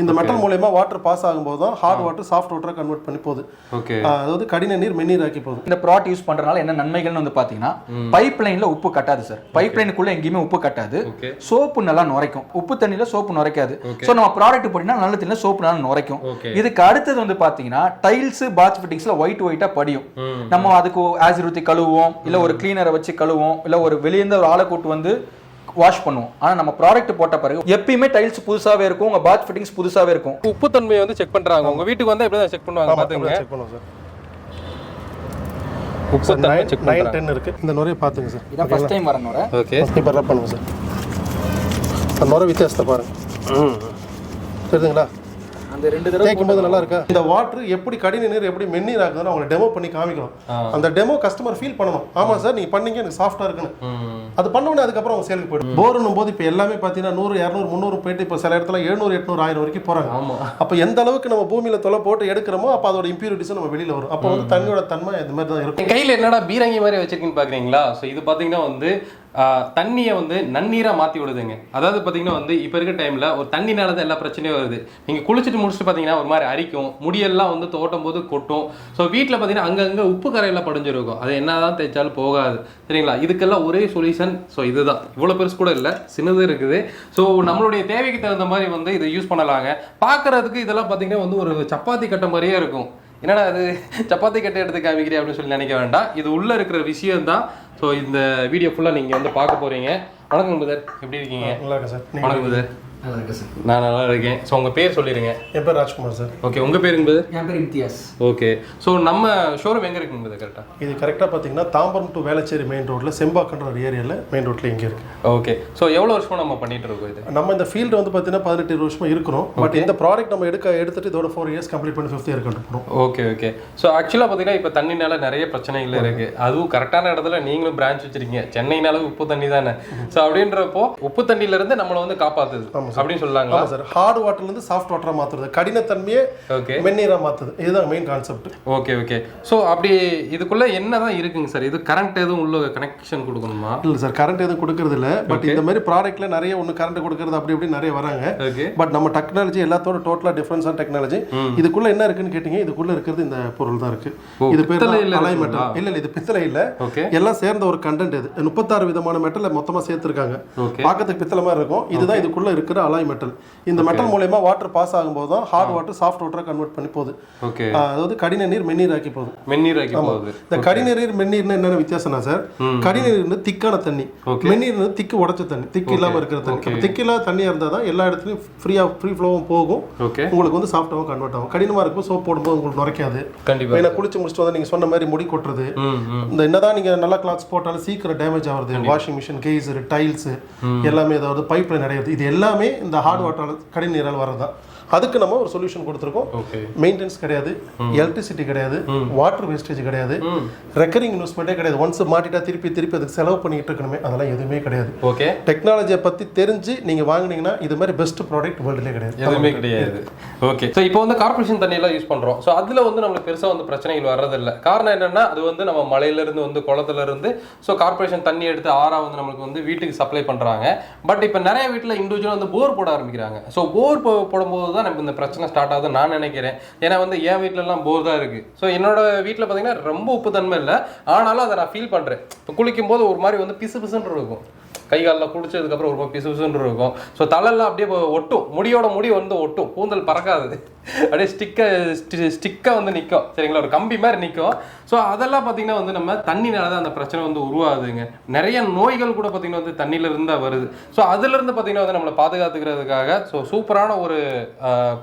இந்த மெட்டல் மூலயமா water pass ஆகும்போது தான் ஹார்ட் வாட்டர் சாஃப்ட் வாட்டரை கன்வெர்ட் பண்ணி போகுது. ஓகே அதாவது கடின நீர் மென்னீர் ஆக்கி போகுது. இந்த ப்ராடக்ட் யூஸ் பண்றதுனால என்ன நன்மைகள்னு வந்து பாத்தீங்கன்னா பைப் லைன்ல உப்பு கட்டாது சார் பைப் லைனுக்குள்ள எங்கேயுமே உப்பு கட்டாது. சோப்பு நல்லா நுரைக்கும். உப்பு தண்ணியில சோப்பு நுரைக்காது. ஸோ நம்ம ப்ராடக்ட் போட்டீங்கன்னா நல்ல தண்ணியில சோப்பு நல்லா நுரைக்கும். இதுக்கு அடுத்தது வந்து பாத்தீங்கன்னா டைல்ஸ் பாத் ஃபிட்டிங்ஸ்ல ஒயிட் ஒயிட்டா படியும். நம்ம அதுக்கு ஆசிட் ஊற்றி கழுவுவோம் இல்ல ஒரு கிளீனரை வச்சு கழுவுவோம் இல்ல ஒரு வெளியேருந்து ஒரு ஆளை கூட்டு வந்து வாஷ் பண்ணுவோம். ஆனா நம்ம ப்ராடக்ட் போட்ட பிறகு எப்பயுமே டைல்ஸ் புதுசாவே இருக்கும். உங்க பாத் ஃபிட்டிங்ஸ் புதுசாவே இருக்கும். உப்பு தன்மையை வந்து செக் பண்றாங்க. உங்க வீட்டுக்கு வந்து எப்படி தான் செக் பண்ணுவாங்க பாத்துங்க செக் பண்ணுவோம் சார் உப்பு தன்மை நைன் செக் நைன் டென் இருக்கு. இந்த நுரையை பார்த்துங்க சார் இதான் ஃபர்ஸ்ட் டைம் வரனோட ஓகே இப்போ ரப் பண்ணுங்க சார் அந்த நுரை வித்தியாசத்தை பாருங்க. தெரியுதுங்களா? அந்த ரெண்டு தடவை தேய்க்கும் போது நல்லா இருக்கா இந்த வாட்டர் எப்படி கடின நீர் எப்படி மென்னீர் ஆகுதுன்னு அவங்களை டெமோ பண்ணி காமிக்கிறோம் அந்த டெமோ கஸ்டமர் ஃபீல் பண்ணணும். ஆமா சார் நீங்க பண்ணீங்க எனக்கு சாஃப்டா இருக்குன்னு. ம். அது பண்ண உடனே அதுக்கப்புறம் அவங்க சேலுக்கு போயிடும். போர்னும் போது இப்போ எல்லாமே பார்த்தீங்கன்னா நூறு இரநூறு முந்நூறு போயிட்டு இப்போ சில இடத்துல எழுநூறு எட்நூறு ஆயிரம் வரைக்கும் போறாங்க. ஆமா. அப்போ எந்த அளவுக்கு நம்ம பூமியில தொலை போட்டு எடுக்கிறோமோ அப்போ அதோட இம்பியூரிட்டிஸ் நம்ம வெளியில வரும். அப்போ வந்து தண்ணியோட தன்மை இந்த மாதிரி தான் இருக்கும். கையில என்னடா பீரங்கி மாதிரி வச்சிருக்கீன்னு பாக்குறீங்களா? ஸோ இது பாத்தீங்கன்னா வந்து தண்ணியை வந்து நன்னீராக மாற்றி விடுதுங்க. அதாவது பார்த்தீங்கன்னா வந்து இப்போ இருக்க டைமில் ஒரு தண்ணினால தான் எல்லா பிரச்சனையும் வருது. நீங்கள் குளிச்சுட்டு முடிச்சுட்டு பார்த்தீங்கன்னா ஒரு மாதிரி அரிக்கும். முடியெல்லாம் வந்து தோட்டம் போது கொட்டும். ஸோ வீட்டில் பார்த்தீங்கன்னா அங்கங்கே உப்பு கரையெல்லாம் படிஞ்சிருக்கும். அது என்னதான் தேய்ச்சாலும் போகாது. சரிங்களா? இதுக்கெல்லாம் ஒரே சொல்யூஷன் ஸோ இதுதான். இவ்வளோ பெருசு கூட இல்லை. சின்னது இருக்குது. ஸோ நம்மளுடைய தேவைக்கு தகுந்த மாதிரி வந்து இதை யூஸ் பண்ணலாங்க. பார்க்கறதுக்கு இதெல்லாம் பார்த்தீங்கன்னா வந்து ஒரு சப்பாத்தி கட்ட மாதிரியே இருக்கும். என்னடா அது சப்பாத்தி கட்டை எடுத்து காமிக்கிறேன் அப்படின்னு சொல்லி நினைக்க வேண்டாம். இது உள்ளே இருக்கிற விஷயம் தான் ஸோ இந்த வீடியோ ஃபுல்லாக நீங்கள் வந்து பார்க்க போறீங்க. வணக்கம் புதர் எப்படி இருக்கீங்க? நல்லா இருக்கு சார். வணக்கம் புதர் நான் நல்லா இருக்கேன். ஸோ உங்கள் பேர் சொல்லிடுங்க என் பேர் ராஜ்குமார் சார் ஓகே உங்கள் பேருங்க புதர் என் பேர் இம்தியாஸ். ஓகே ஸோ நம்ம ஷோரூம் எங்கே இருக்குங்க புதர் கரெக்டாக இது கரெக்டாக பார்த்தீங்கன்னா தாம்பரம் டு வேளச்சேரி மெயின் ரோட்ல செம்பாக்கன்ற ஒரு ஏரியாவில் மெயின் ரோட்ல இங்கே இருக்கு. ஓகே ஸோ எவ்வளோ வருஷமா நம்ம பண்ணிட்டு இருக்கோம் இது? நம்ம இந்த ஃபீல்டு வந்து பார்த்தீங்கன்னா பதினெட்டு இருபது வருஷமா இருக்கிறோம். பட் இந்த ப்ராடக்ட் நம்ம எடுக்க எடுத்துட்டு இதோட ஃபோர் இயர்ஸ் கம்ப்ளீட் பண்ணி ஃபிஃப்த் இயர் கொண்டு போகிறோம் ஓகே ஓகே ஸோ ஆக்சுவலாக பார்த்தீங்கன்னா இப்போ தண்ணினால நிறைய பிரச்சனைகள் இருக்கு. அதுவும் கரெக்டான இடத்துல நீங்களும் பிரான்ச் வச்சிருக்கீங்க. சென்னைனால உப்பு தண்ணி தானே. ஸோ அப்படின்றப்போ உப்பு தண்ணியில இருந்து நம்மளை வந்து காப்பாத்துது. அப்படின்னு சொல்லலாங்களா ஆமாம் சார். ஹார்ட் வாட்டர்லேருந்து சாஃப்ட் வாட்டராக மாற்றுறது கடினத்தன்மையே ஓகே மென்னீராக மாற்றுது இதுதான் main concept okay okay so அப்படி இதுக்குள்ள என்னதான் இருக்குங்க சார்? இது கரண்ட் எதுவும் உள்ள கனெக்ஷன் கொடுக்கணுமா? இல்லை சார் கரண்ட் எதுவும் கொடுக்கறது இல்லை. பட் இந்த மாதிரி ப்ராடக்ட்ல நிறைய ஒன்று கரண்ட் கொடுக்கறது அப்படி இப்படி நிறைய வராங்க. பட் நம்ம டெக்னாலஜி எல்லாத்தோட டோட்டலாக டிஃப்ரென்ஸான டெக்னாலஜி இதுக்குள்ள என்ன இருக்குன்னு கேட்டீங்க? இதுக்குள்ள இருக்கிறது இந்த பொருள் தான் இருக்கு. இது பேர் அலாய்? மெட்டல் இல்ல இல்ல இது பித்தளை இல்ல. எல்லாம் சேர்ந்த ஒரு கண்டென்ட் இது. முப்பத்தாறு விதமான மெட்டலை மொத்தமா சேர்த்திருக்காங்க. பார்க்கறதுக்கு பித்தளை மாதிரி இருக்கும். இதுதான் இதுக்குள்ள இருக்கிற அலாய் மெட்டல் இந்த மெட்டல் மூலயமா வாட்டர் பாஸ் ஆகும்போது தான் ஹார்ட் வாட்டர் சாஃப்ட் வாட்டரை கன்வெர்ட் பண்ணி போகுது. ஓகே அதாவது கடின நீர் மென்னீர் ஆக்கி போகுது. மென்னீர் ஆக்கி போகுது. இந்த கடின நீர் மென்னீர்னு என்னென்ன வித்தியாசம்னா சார் கடின நீர் திக்கான தண்ணி. மென்னீர் திக்கு உடைச்ச தண்ணி திக்கு இல்லாம இருக்கிற தண்ணி. திக்கு இல்லாத தண்ணியா இருந்தா தான் எல்லா இடத்துலயும் ஃப்ரீயா ஃப்ரீ ஃப்ளோவும் போகும். உங்களுக்கு வந்து சாஃப்டாகவும் கன்வெர்ட் ஆகும். கடினமா இருக்கும் சோப் போடும்போது உங்களுக்கு நுரைக்காது. கண்டிப்பா. ஏன்னா குளிச்சு முடிச்சுட்டு வந்து நீங்க சொன்ன மாதிரி முடி கொட்டுறது. இந்த என்னதான் நீங்க நல்ல கிளாத்ஸ் போட்டாலும் சீக்கிரம் டேமேஜ் ஆகுது வாஷிங் மிஷின் கெய்சர் டைல்ஸ் எல்லாமே ஏதாவது பைப் லைன் அடையிறது இது எல்லாமே இந்த ஹார்ட் வாட்டர் கடின நீரால் அதுக்கு நம்ம ஒரு சொல்யூஷன் கொடுத்துருக்கோம். மெயின்டெனன்ஸ் கிடையாது எலக்ட்ரிசிட்டி கிடையாது வாட்டர் வேஸ்டேஜ் கிடையாது ரெக்கரிங் இன்வெஸ்ட்மெண்ட்டே கிடையாது. ஒன்ஸ் மாட்டிட்டா திருப்பி திருப்பி அதுக்கு செலவு பண்ணிட்டு இருக்கணுமே அதெல்லாம் எதுவுமே கிடையாது. ஓகே டெக்னாலஜியை பத்தி தெரிஞ்சு நீங்க வாங்குனீங்கன்னா இது மாதிரி பெஸ்ட் ப்ராடக்ட் வேர்ல்டுலேயே கிடையாது. எதுவுமே கிடையாது. ஓகே ஸோ இப்போ வந்து கார்பரேஷன் தண்ணியெல்லாம் யூஸ் பண்றோம். ஸோ அதுல வந்து நம்மளுக்கு பெருசா வந்து பிரச்சனைகள் வர்றதில்ல. காரணம் என்னன்னா அது வந்து நம்ம மலையில இருந்து வந்து குளத்துல இருந்து ஸோ கார்பரேஷன் தண்ணி எடுத்து ஆறா வந்து நம்மளுக்கு வந்து வீட்டுக்கு சப்ளை பண்றாங்க. பட் இப்போ நிறைய வீட்டில் இண்டிவிஜுவல் வந்து போர் போட ஆரம்பிக்கிறாங்க. ஸோ போர் போடும்போது தான் நமக்கு இந்த பிரச்சனை ஸ்டார்ட் ஆகுதுன்னு நான் நினைக்கிறேன். ஏன்னா வந்து என் வீட்ல எல்லாம் போர் தான் இருக்கு. ஸோ என்னோட வீட்டில் பார்த்தீங்கன்னா ரொம்ப உப்பு தன்மை இல்லை. ஆனாலும் அதை நான் ஃபீல் பண்றேன். குளிக்கும் போது ஒரு மாதிரி வந்து பிசு பிசுன்னு இருக்கும். கை காலில் குளிச்சதுக்கப்புறம் ஒரு பிசு பிசுன்னு இருக்கும். ஸோ தலையெல்லாம் அப்படியே ஒட்டும். முடியோட முடி வந்து ஒட்டும். கூந்தல் பறக்காது. அப்படியே ஸ்டிக்கை ஸ்டிக்காக வந்து நிற்கும் சரிங்களா? ஒரு கம்பி மாதிரி நிற்கும் ஸோ அதெல்லாம் பார்த்தீங்கன்னா வந்து நம்ம தண்ணினால தான் அந்த பிரச்சனை வந்து உருவாகுதுங்க. நிறைய நோய்கள் கூட பார்த்தீங்கன்னா வந்து தண்ணியிலிருந்து தான் வருது. ஸோ அதுலேருந்து பார்த்தீங்கன்னா வந்து நம்மளை பாதுகாத்துக்கிறதுக்காக ஸோ சூப்பரான ஒரு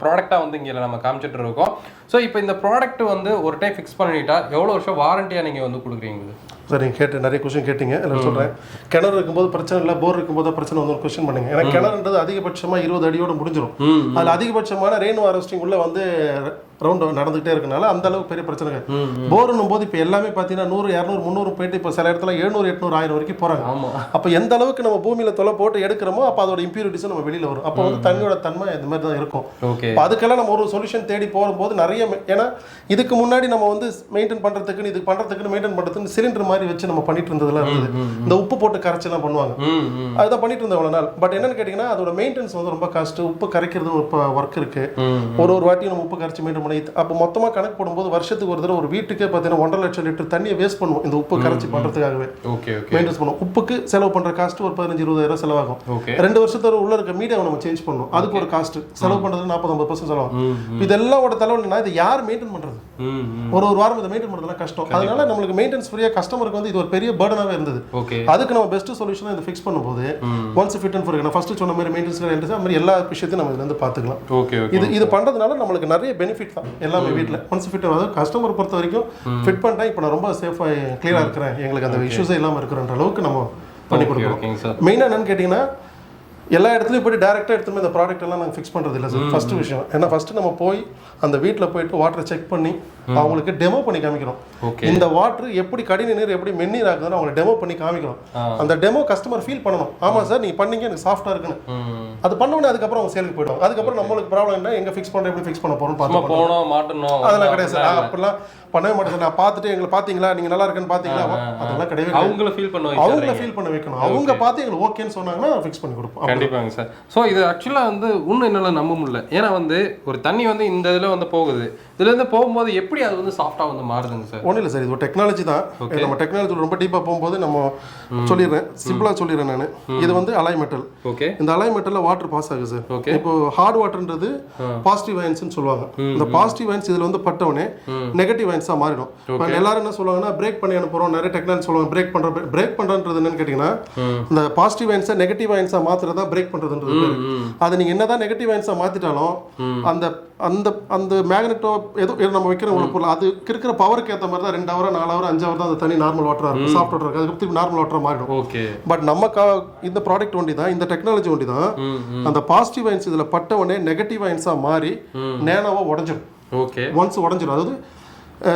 ப்ராடக்டாக வந்து இங்கே நம்ம காமிச்சிட்டு இருக்கோம். ஸோ இப்போ இந்த ப்ராடக்ட் வந்து ஒரு டைம் ஃபிக்ஸ் பண்ணிட்டா எவ்வளோ வருஷம் வாரண்டியாக நீங்கள் வந்து கொடுக்குறீங்க? சார் நீங்கள் கேட்டு நிறைய கொஸ்டின் கேட்டீங்க. அதில் சொல்கிறேன் கிணறு இருக்கும்போது பிரச்சனை இல்லை போர் இருக்கும்போது பிரச்சனை வந்து ஒரு கொஸ்டின் பண்ணுங்க. ஏன்னா கிணறுன்றது அதிகபட்சமாக இருபது அடியோட முடிஞ்சிடும் அதில் அதிகபட்சமான ரெயின் ஹார்வெஸ்டிங் உள்ள வந்து ரவுண்ட் நடந்துகிட்டே இருக்கனால அந்த அளவுக்கு பெரிய பிரச்சனை கிடையாது போர்னும் போது இப்போ எல்லாமே பார்த்தீங்கன்னா நூறு இரநூறு முந்நூறு போயிட்டு இப்போ சில இடத்துல எழுநூறு எட்நூறு ஆயிரம் வரைக்கும் போகிறாங்க அப்போ எந்த அளவுக்கு நம்ம பூமியில தொலை போட்டு எடுக்கிறோமோ அப்போ அதோட இம்ப்யூரிட்டிஸும் நம்ம வெளியில வரும். அப்போ வந்து தண்ணியோட தன்மை இந்த மாதிரி தான் இருக்கும். அதுக்கெல்லாம் நம்ம ஒரு சொல்யூஷன் தேடி போகும்போது நிறைய மெ- ஏன்னா இதுக்கு முன்னாடி நம்ம வந்து மெயின்டைன் பண்றதுக்குன்னு இது பண்றதுக்குன்னு மெயின்டைன் பண்றதுக்கு சிலிண்டர் மாதிரி வச்சு நம்ம பண்ணிட்டு இருந்ததுலாம் இருந்தது. இந்த உப்பு போட்டு கரைச்செல்லாம் பண்ணுவாங்க. அதுதான் பண்ணிட்டு இருந்தோம் அவ்வளோ நாள். பட் என்னன்னு கேட்டிங்கன்னா அதோட மெயின்டெனன்ஸ் வந்து ரொம்ப காஸ்ட் உப்பு கரைக்கிறது ஒரு ஒர்க் இருக்கு. ம் ஒரு ஒரு வாட்டி நம்ம உப்பு கரைச்சி மெயின்டைன் பண்ணி அப்போ மொத்தமாக கணக்கு போடும்போது வருஷத்துக்கு ஒரு தடவை ஒரு வீட்டுக்கே பார்த்தீங்கன்னா ஒன்றரை லட்சம் லிட்டர் தண்ணியை வேஸ்ட் பண்ணுவோம். இந்த உப்பு கரைச்சி பண்ணுறதுக்காகவே ஓகே மெயின்டெனன்ஸ் பண்ணுவோம். உப்புக்கு செலவு பண்ணுற காஸ்ட் ஒரு பதினஞ்சு இருபதாயிரம் செலவாகும். ரெண்டு வருஷத்தோட உள்ள இருக்க மீடியாவை நம்ம சேஞ்ச் பண்ணணும் அதுக்கு ஒரு காஸ்ட் செலவு பண்ணுறது நாற்பது ஐம்பது பர்சன்ட் செலவாகும். இதெல்லாம் ஒரு தலைவலினா இதை யார் மெயின்டைன் பண்ணுறது ம் ஒரு ஒரு வாரம் இதை மெயின்டைன் பண்ணுறதுலாம் கஷ்டம். அதனால நம்மளுக்கு மெயின்டெனன்ஸ் ஃப்ரீயாக கஸ்டமருக்கு வந்து இது ஒரு பெரிய பேர்டனாகவே இருந்தது. அதுக்கு நம்ம பெஸ்ட் சொல்யூஷன் இதை ஃபிக்ஸ் பண்ணும்போது ஒன்ஸ் ஃபிட் அண்ட் ஃபார் நான் ஃபர்ஸ்ட் சொன்ன மாதிரி மெயின்டெனன்ஸ் அந்த மாதிரி எல்லா விஷயத்தையும் நம்ம இதுல இருந்து பார்த்துக்கலாம். ஓகே இது இது பண்றதுனால நம்மளுக்கு நிறைய பெனிஃபிட் தான் எல்லாமே வீட்டில் ஒன்ஸ் ஃபிட் அதாவது கஸ்டமர் பொறுத்த வரைக்கும் ஃபிட் பண்ணிட்டா இப்போ நான் ரொம்ப சேஃபாக கிளியராக இருக்கிறேன். எங்களுக்கு அந்த இஷ்யூஸே இல்லாமல் இருக்கிறன்ற அளவுக்கு நம்ம பண்ணி கொடுக்குறோம் மெயினாக என்னன்னு கேட்டிங்கன்னா எல்லா இடத்துலையும் போய் டேரெக்டாக எடுத்துமே இந்த ப்ராடக்ட் எல்லாம் நாங்கள் ஃபிக்ஸ் பண்ணுறது இல்லை சார் ஃபர்ஸ்ட் விஷயம். ஏன்னா ஃபர்ஸ்ட் நம்ம போய் அந்த வீட்டில் போயிட்டு வாட்டரை செக் பண்ணி அவங்களுக்கு டெமோ பண்ணி காமிக்கிறோம் ஓகே இந்த வாட்டர் எப்படி கடின நீர் எப்படி மென்னீர் ஆகுதுன்னு அவங்களை டெமோ பண்ணி காமிக்கிறோம் அந்த டெமோ கஸ்டமர் ஃபீல் பண்ணணும். ஆமாம் சார் நீங்கள் பண்ணீங்க எனக்கு சாஃப்டாக இருக்குன்னு. அது பண்ண உடனே அதுக்கப்புறம் அவங்க சேலுக்கு போயிடுவாங்க. அதுக்கப்புறம் நம்மளுக்கு ப்ராப்ளம் என்ன? எங்க ஃபிக்ஸ் பண்ண எப்படி ஃபிக்ஸ் பண்ண சும்மா பார்த்து போனோம் மாட்டணும். அதெல்லாம் கிடையாது சார். அப்படிலாம் பண்ணவே மாட்டேன் நான் பார்த்துட்டு எங்களை பார்த்தீங்களா? நீங்க நல்லா இருக்குன்னு பார்த்தீங்களா? அதெல்லாம் கிடையாது. அவங்கள ஃபீல் பண்ண அவங்கள ஃபீல் பண்ண வைக்கணும். அவங்க பார்த்து எங்களுக்கு ஓகேன்னு சொன்னாங்கன்னா ஃபிக்ஸ் பண்ணி கொடுப்போம். கண்டிப்பாங்க சார். ஸோ இது ஆக்சுவலாக வந்து இன்னும் என்னால் நம்ப முடியல. ஏன்னா வந்து ஒரு தண்ணி வந்து இந்த இதில் வந்து போகுது. இதுல இருந்து போகும்போது எப்படி அது வந்து சாஃப்டாக வந்து மாறுதுங்க சார் ஒன்றும் இல்லை சார் இது ஒரு டெக்னாலஜி தான். நம்ம டெக்னாலஜி ரொம்ப டீப்பாக போகும்போது நம்ம சொல்லிடுறேன். சிம்பிளாக சொல்லிடுறேன் நான். இது வந்து அலாய் மெட்டல் ஓகே இந்த அலாய் மெட்டலில் வாட்டர் பாஸ் ஆகுது சார் Okay. இப்போ ஹார்ட் வாட்டர்ன்றது பாசிட்டிவ் அயன்ஸ்னு சொல்லுவாங்க. இந்த பாசிட்டிவ் அயன்ஸ் இதில் வந்து பட்டவனே நெகட்டிவ் அயன்ஸாக மாறிடும். இப்போ எல்லாரும் என்ன சொல்லுவாங்கன்னா பிரேக் பண்ணி அனுப்புறோம். நிறைய டெக்னாலஜி சொல்லுவாங்க. பிரேக் பண்ணுற பிரேக் பண்ணுறன்றது என்னன்னு கேட்டிங்கன்னா இந்த பாசிட்டிவ் அயன்ஸை நெகட்டிவ் அயன்ஸாக மாற்றுறதா பிரேக் பண்ணுறதுன்றது அது நீங்கள் என்னதான் நெகட்டிவ் அயன்ஸாக மாற்றிட்டாலும் அந்த அந்த அந்த மேக்னெட்டோ ஏதோ நம்ம வைக்கிற உள்ள பொருள் அதுக்கு இருக்கிற பவருக்கு ஏற்ற மாதிரி தான் ரெண்டு ஹவர் நாலு ஹவர் அஞ்சு ஹவர் தான் அந்த தண்ணி நார்மல் வாட்டராக இருக்கும். சாஃப்ட் வாட்டர் அதுக்கு நார்மல் வாட்டராக மாறிடும். ஓகே. பட் நம்ம கா இந்த ப்ராடக்ட் ஒண்டி தான் இந்த டெக்னாலஜி ஒண்டி தான் அந்த பாசிட்டிவ் அயன்ஸ் இதில் பட்ட உடனே நெகட்டிவ் அயன்ஸாக மாறி நேனோவாக உடஞ்சிடும் ஓகே. ஒன்ஸ் உடஞ்சிடும் அதாவது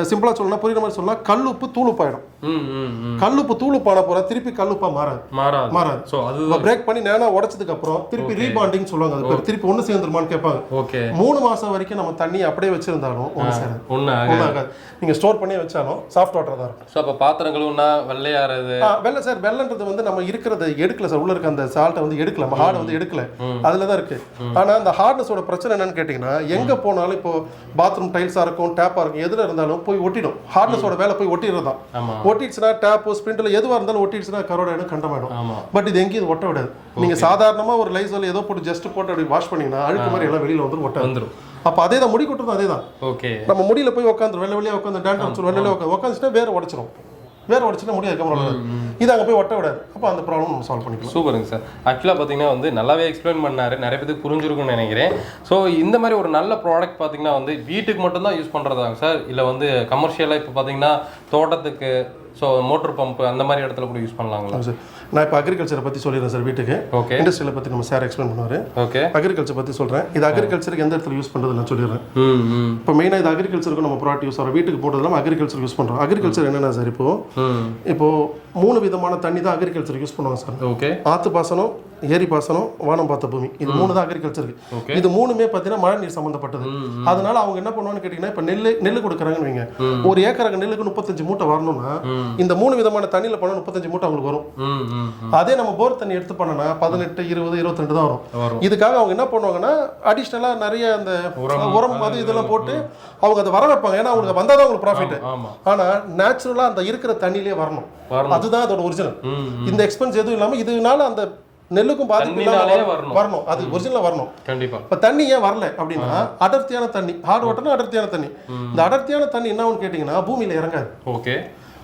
சிம்பிளாக சொல்லணும்னா புரியுற மாதிரி சொல்லலாம் கல் உப்பு தூள் உப்பாயிடும். ம் ம் ம். கல் உப்பு தூள் உப்பான போகிற திருப்பி கல் உப்பா மாறாது. மாறாது. மாறாது ஸோ அது பிரேக் பண்ணி நேனா உடச்சதுக்கு அப்புறம் திருப்பி ரீபாண்டிங் சொல்லுவாங்க. அது பேர் திருப்பி ஒன்று சேர்ந்துருமான்னு கேட்பாங்க. ஓகே மூணு மாசம் வரைக்கும் நம்ம தண்ணி அப்படியே வச்சிருந்தாலும் ஒன்று சேராது. ஒன்று ஒன்றும் ஆகாது. நீங்கள் ஸ்டோர் பண்ணி வச்சாலும் சாஃப்ட் வாட்டர் தான் இருக்கும். ஸோ அப்போ பாத்திரம் கழுவுனா வெள்ளையாறது வெள்ளை சார் வெள்ளன்றது வந்து நம்ம இருக்கிறத எடுக்கல சார். உள்ள இருக்க அந்த சால்ட்டை வந்து எடுக்கல. நம்ம ஹார்ட் வந்து எடுக்கல. அதுல தான் இருக்கு. ஆனா அந்த ஹார்ட்னஸோட பிரச்சனை என்னன்னு கேட்டிங்கன்னா எங்க போனாலும் இப்போ பாத்ரூம் டைல்ஸா இருக்கும் டேப்பா இருக்கும் எதுல இருந்தாலும் போய் ஒட்டிடும். ஹார்ட்னஸோட வேலை போய் ஒட்டிடுறது தான் ஒட்டிடுச்சுன்னா டேப்போ ஸ்பிரிண்ட்ல எதுவா இருந்தாலும் ஒட்டிடுச்சுன்னா கரோட இடம் கண்டமாயிடும். பட் இது எங்கேயும் இது ஒட்ட விடாது. நீங்க சாதாரணமா ஒரு லைசோல் ஏதோ போட்டு ஜஸ்ட் போட்டு அப்படி வாஷ் பண்ணீங்கன்னா அழுக்கு மாதிரி எல்லாம் வெளியில வந்துரும் ஒட்டாது. வந்துடும் அப்ப அதே தான் முடி கொட்டுறது அதே தான் ஓகே நம்ம முடியல போய் உட்காந்து வெள்ளை வெளியே உட்காந்து டேண்ட்ரஃப் வெள்ளை வெளியே உட்காந்து உட்காந்துச்சுன்னா வேற உடச்சிரும். வேற உடச்சுன்னா முடியாது அதுக்கப்புறம் இது அங்க போய் ஒட்ட விடாது. அப்போ அந்த ப்ராப்ளம் நம்ம சால்வ் பண்ணிக்கலாம். சூப்பருங்க சார். ஆக்சுவலாக பார்த்தீங்கன்னா வந்து நல்லாவே எக்ஸ்பிளைன் பண்ணாரு. நிறைய பேருக்கு புரிஞ்சிருக்கும்னு நினைக்கிறேன். ஸோ இந்த மாதிரி ஒரு நல்ல ப்ராடக்ட் பார்த்தீங்கன்னா வந்து வீட்டுக்கு மட்டும்தான் யூஸ் பண்ணுறதாங்க சார். இல்லை வந்து கமர்ஷியலாக இப்போ பார்த்தீங்கன்னா தோட்டத்துக்கு ஸோ மோட்டர் பம்ப் அந்த மாதிரி இடத்துல கூட யூஸ் பண்ணலாங்களா? சார். நான் இப்போ அக்ரிகல்ச்சரை பற்றி சொல்லிடுறேன் சார் வீட்டுக்கு. ஓகே இண்டஸ்ட்ரியில் பற்றி நம்ம சார் எக்ஸ்பிளைன் பண்ணுவார். ஓகே அக்ரிகல்ச்சர் பற்றி சொல்கிறேன் இது அக்ரிகல்ச்சருக்கு எந்த இடத்துல யூஸ் பண்ணுறது நான் சொல்லிடுறேன். இப்போ மெயினாக இது அக்ரிகல்ச்சருக்கு நம்ம ப்ராடக்ட் யூஸ் ஆகிறோம் வீட்டுக்கு போட்டது நம்ம அக்ரிகல்ச்சர் யூஸ் பண்ணுறோம் அக்ரிகல்ச்சர் என்னென்ன சார் இப்போ இப்போ மூணு விதமான தண்ணி தான் அக்ரிகல்ச்சர் யூஸ் பண்ணுவாங்க சார். ஓகே ஆத்து பாசனம் ஏரி பாசனம் வானம் பார்த்த பூமி. இது மூணு தான் அக்ரிகல்ச்சருக்கு Okay. இது மூணுமே பார்த்தீங்கன்னா மழை நீர் சம்மந்தப்பட்டது அதனால அவங்க என்ன பண்ணுவாங்கன்னு கேட்டிங்கன்னா இப்போ நெல் நெல் கொடுக்குறாங்கன்னு வைங்க. ஒரு ஏக்கருக்கு நெல்லுக்கு முப்பத்தஞ்சு மூட்டை வரணும்னா இந்த மூணு விதமான தண்ணியில் பண்ண முப்பத்தஞ்சு மூட்டை அவங்களுக்கு வரும். அதே நம்ம போர் தண்ணி எடுத்து பண்ணனா பதினெட்டு இருபது இருபத்தி ரெண்டு தான் வரும். இதுக்காக அவங்க என்ன பண்ணுவாங்கன்னா அடிஷ்னலாக நிறைய அந்த உரம் அது இதெல்லாம் போட்டு அவங்க அதை வர வைப்பாங்க. ஏன்னா அவங்களுக்கு வந்தால் தான் அவங்களுக்கு ப்ராஃபிட் ஆமா ஆனா நேச்சுரலாக அந்த இருக்கிற தண்ணியிலே வரணும். அதுதான் அதோட ஒரிஜினல் இந்த எக்ஸ்பென்ஸ் எதுவும் இல்லாம இதனால அந்த நெல்லுக்கும் பாதிப்பு வரணும். அது ஒரிஜினலா வரணும். கண்டிப்பா. இப்ப தண்ணி ஏன் வரல அப்படின்னா அடர்த்தியான தண்ணி. ஹார்ட் வாட்டர்னா அடர்த்தியான தண்ணி. இந்த அடர்த்தியான தண்ணி என்னன்னு கேட்டிங்கன்னா பூமியில இறங்காது. ஓகே.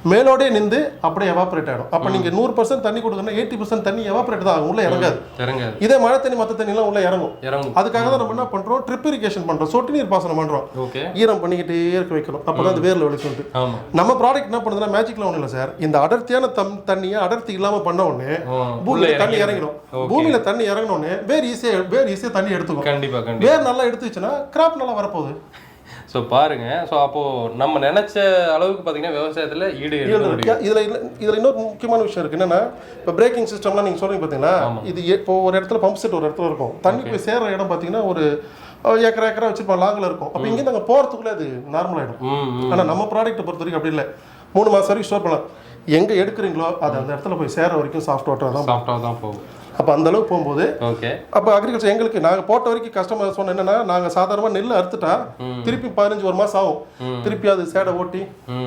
மேலோடே நின்று அப்படியே எவாபரேட் ஆயிடும். அப்ப நீங்க நூறு பர்சன்ட் தண்ணி கொடுக்கணும் எயிட்டி பர்சன்ட் தண்ணி எவாபரேட் தான் ஆகும் உள்ள இறங்காது. இறங்காது. இதே மழை தண்ணி மற்ற தண்ணி எல்லாம் உள்ள இறங்கும். இறங்கும். அதுக்காக தான் நம்ம என்ன பண்றோம்? ட்ரிப் இரிகேஷன் பண்றோம். சொட்டு நீர் பாசனம் பண்றோம். ஓகே. ஈரம் பண்ணிக்கிட்டே இருக்க வைக்கணும். அப்பதான் அது வேர்ல வெளிச்சோட்டு நம்ம ப்ராடக்ட் என்ன பண்ணுதுன்னா மேஜிக்ல ஒன்றும் இல்லை சார் இந்த அடர்த்தியான தம் தண்ணியை அடர்த்தி இல்லாம பண்ண உடனே பூமியில தண்ணி இறங்கி- இறங்கிடும். பூமியில தண்ணி இறங்கின உடனே வேர் ஈஸியா வேர் ஈஸியா தண்ணி எடுத்துக்கும். வேர் நல்லா எடுத்துச்சுன்னா கிராப் நல்லா வரப்போகுது. ஸோ பாருங்க. ஸோ அப்போ நம்ம நினைச்ச அளவுக்கு பார்த்தீங்கன்னா விவசாயத்துல ஈடு இதுல இதுல இன்னொரு முக்கியமான விஷயம் இருக்கு. என்னன்னா இப்போ பிரேக்கிங் சிஸ்டம்லாம் நீங்க சொல்றீங்க பாத்தீங்களா? இது இப்போ ஒரு இடத்துல பம்ப் செட் ஒரு இடத்துல இருக்கும். தண்ணி போய் சேர்ற இடம் பாத்தீங்கன்னா ஒரு ஏக்கரா ஏக்கரா வச்சிருப்போம் லாங்கில் இருக்கும். அப்போ இங்கே நாங்கள் போகிறதுக்குள்ளே அது நார்மல் ஆகிடும் ம் ம். ஆனா நம்ம ப்ராடக்ட்டை பொறுத்த வரைக்கும் அப்படி இல்லை. மூணு மாசம் வரைக்கும் ஸ்டோர் பண்ணலாம். எங்க எடுக்கிறீங்களோ அது அந்த இடத்துல போய் சேர வரைக்கும் சாஃப்ட் வாட்டர் தான் சாஃப்டாக தான் போகும். அப்போ அந்த அளவுக்கு போகும்போது ஓகே அப்போ அக்ரிகல்ச்சர் எங்களுக்கு நாங்கள் போட்ட வரைக்கும் கஸ்டமர் சொன்ன என்னன்னா நாங்கள் சாதாரணமாக நெல் அறுத்துட்டா திருப்பி பதினஞ்சு ஒரு மாதம் ஆகும். திருப்பி அது சேடை ஓட்டி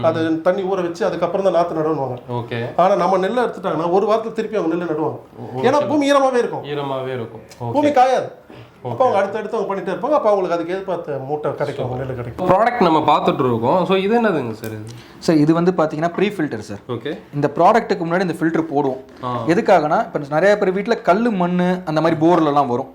அது தண்ணி ஊற வச்சு அதுக்கப்புறம் தான் நாற்று நடுவாங்க. ஓகே ஆனால் நம்ம நெல்லை எடுத்துட்டாங்கன்னா ஒரு வாரத்தில் திருப்பி அவங்க நெல் நடுவாங்க. ஏன்னா பூமி ஈரமாகவே இருக்கும். ஈரமாவே இருக்கும். பூமி காயாது. அப்போ அவங்க அடுத்தடுத்து அவங்க பண்ணிட்டே இருப்பாங்க. அப்போ அவங்களுக்கு அதுக்கு எதிர்பார்த்த மூட்டை கிடைக்கும் நெல் கிடைக்கும். ப்ராடக்ட் நம்ம பார்த்துட்டு இருக்கோம். ஸோ இது என்னதுங்க சார் இது? சார் இது வந்து பார்த்தீங்கன்னா ப்ரீ ஃபில்டர் சார் ஓகே இந்த ப்ராடக்ட்டுக்கு முன்னாடி இந்த ஃபில்டர் போடுவோம். எதுக்காகனா இப்போ நிறைய பேர் வீட்டில் கல் மண் அந்த மாதிரி போர்லலாம் வரும்.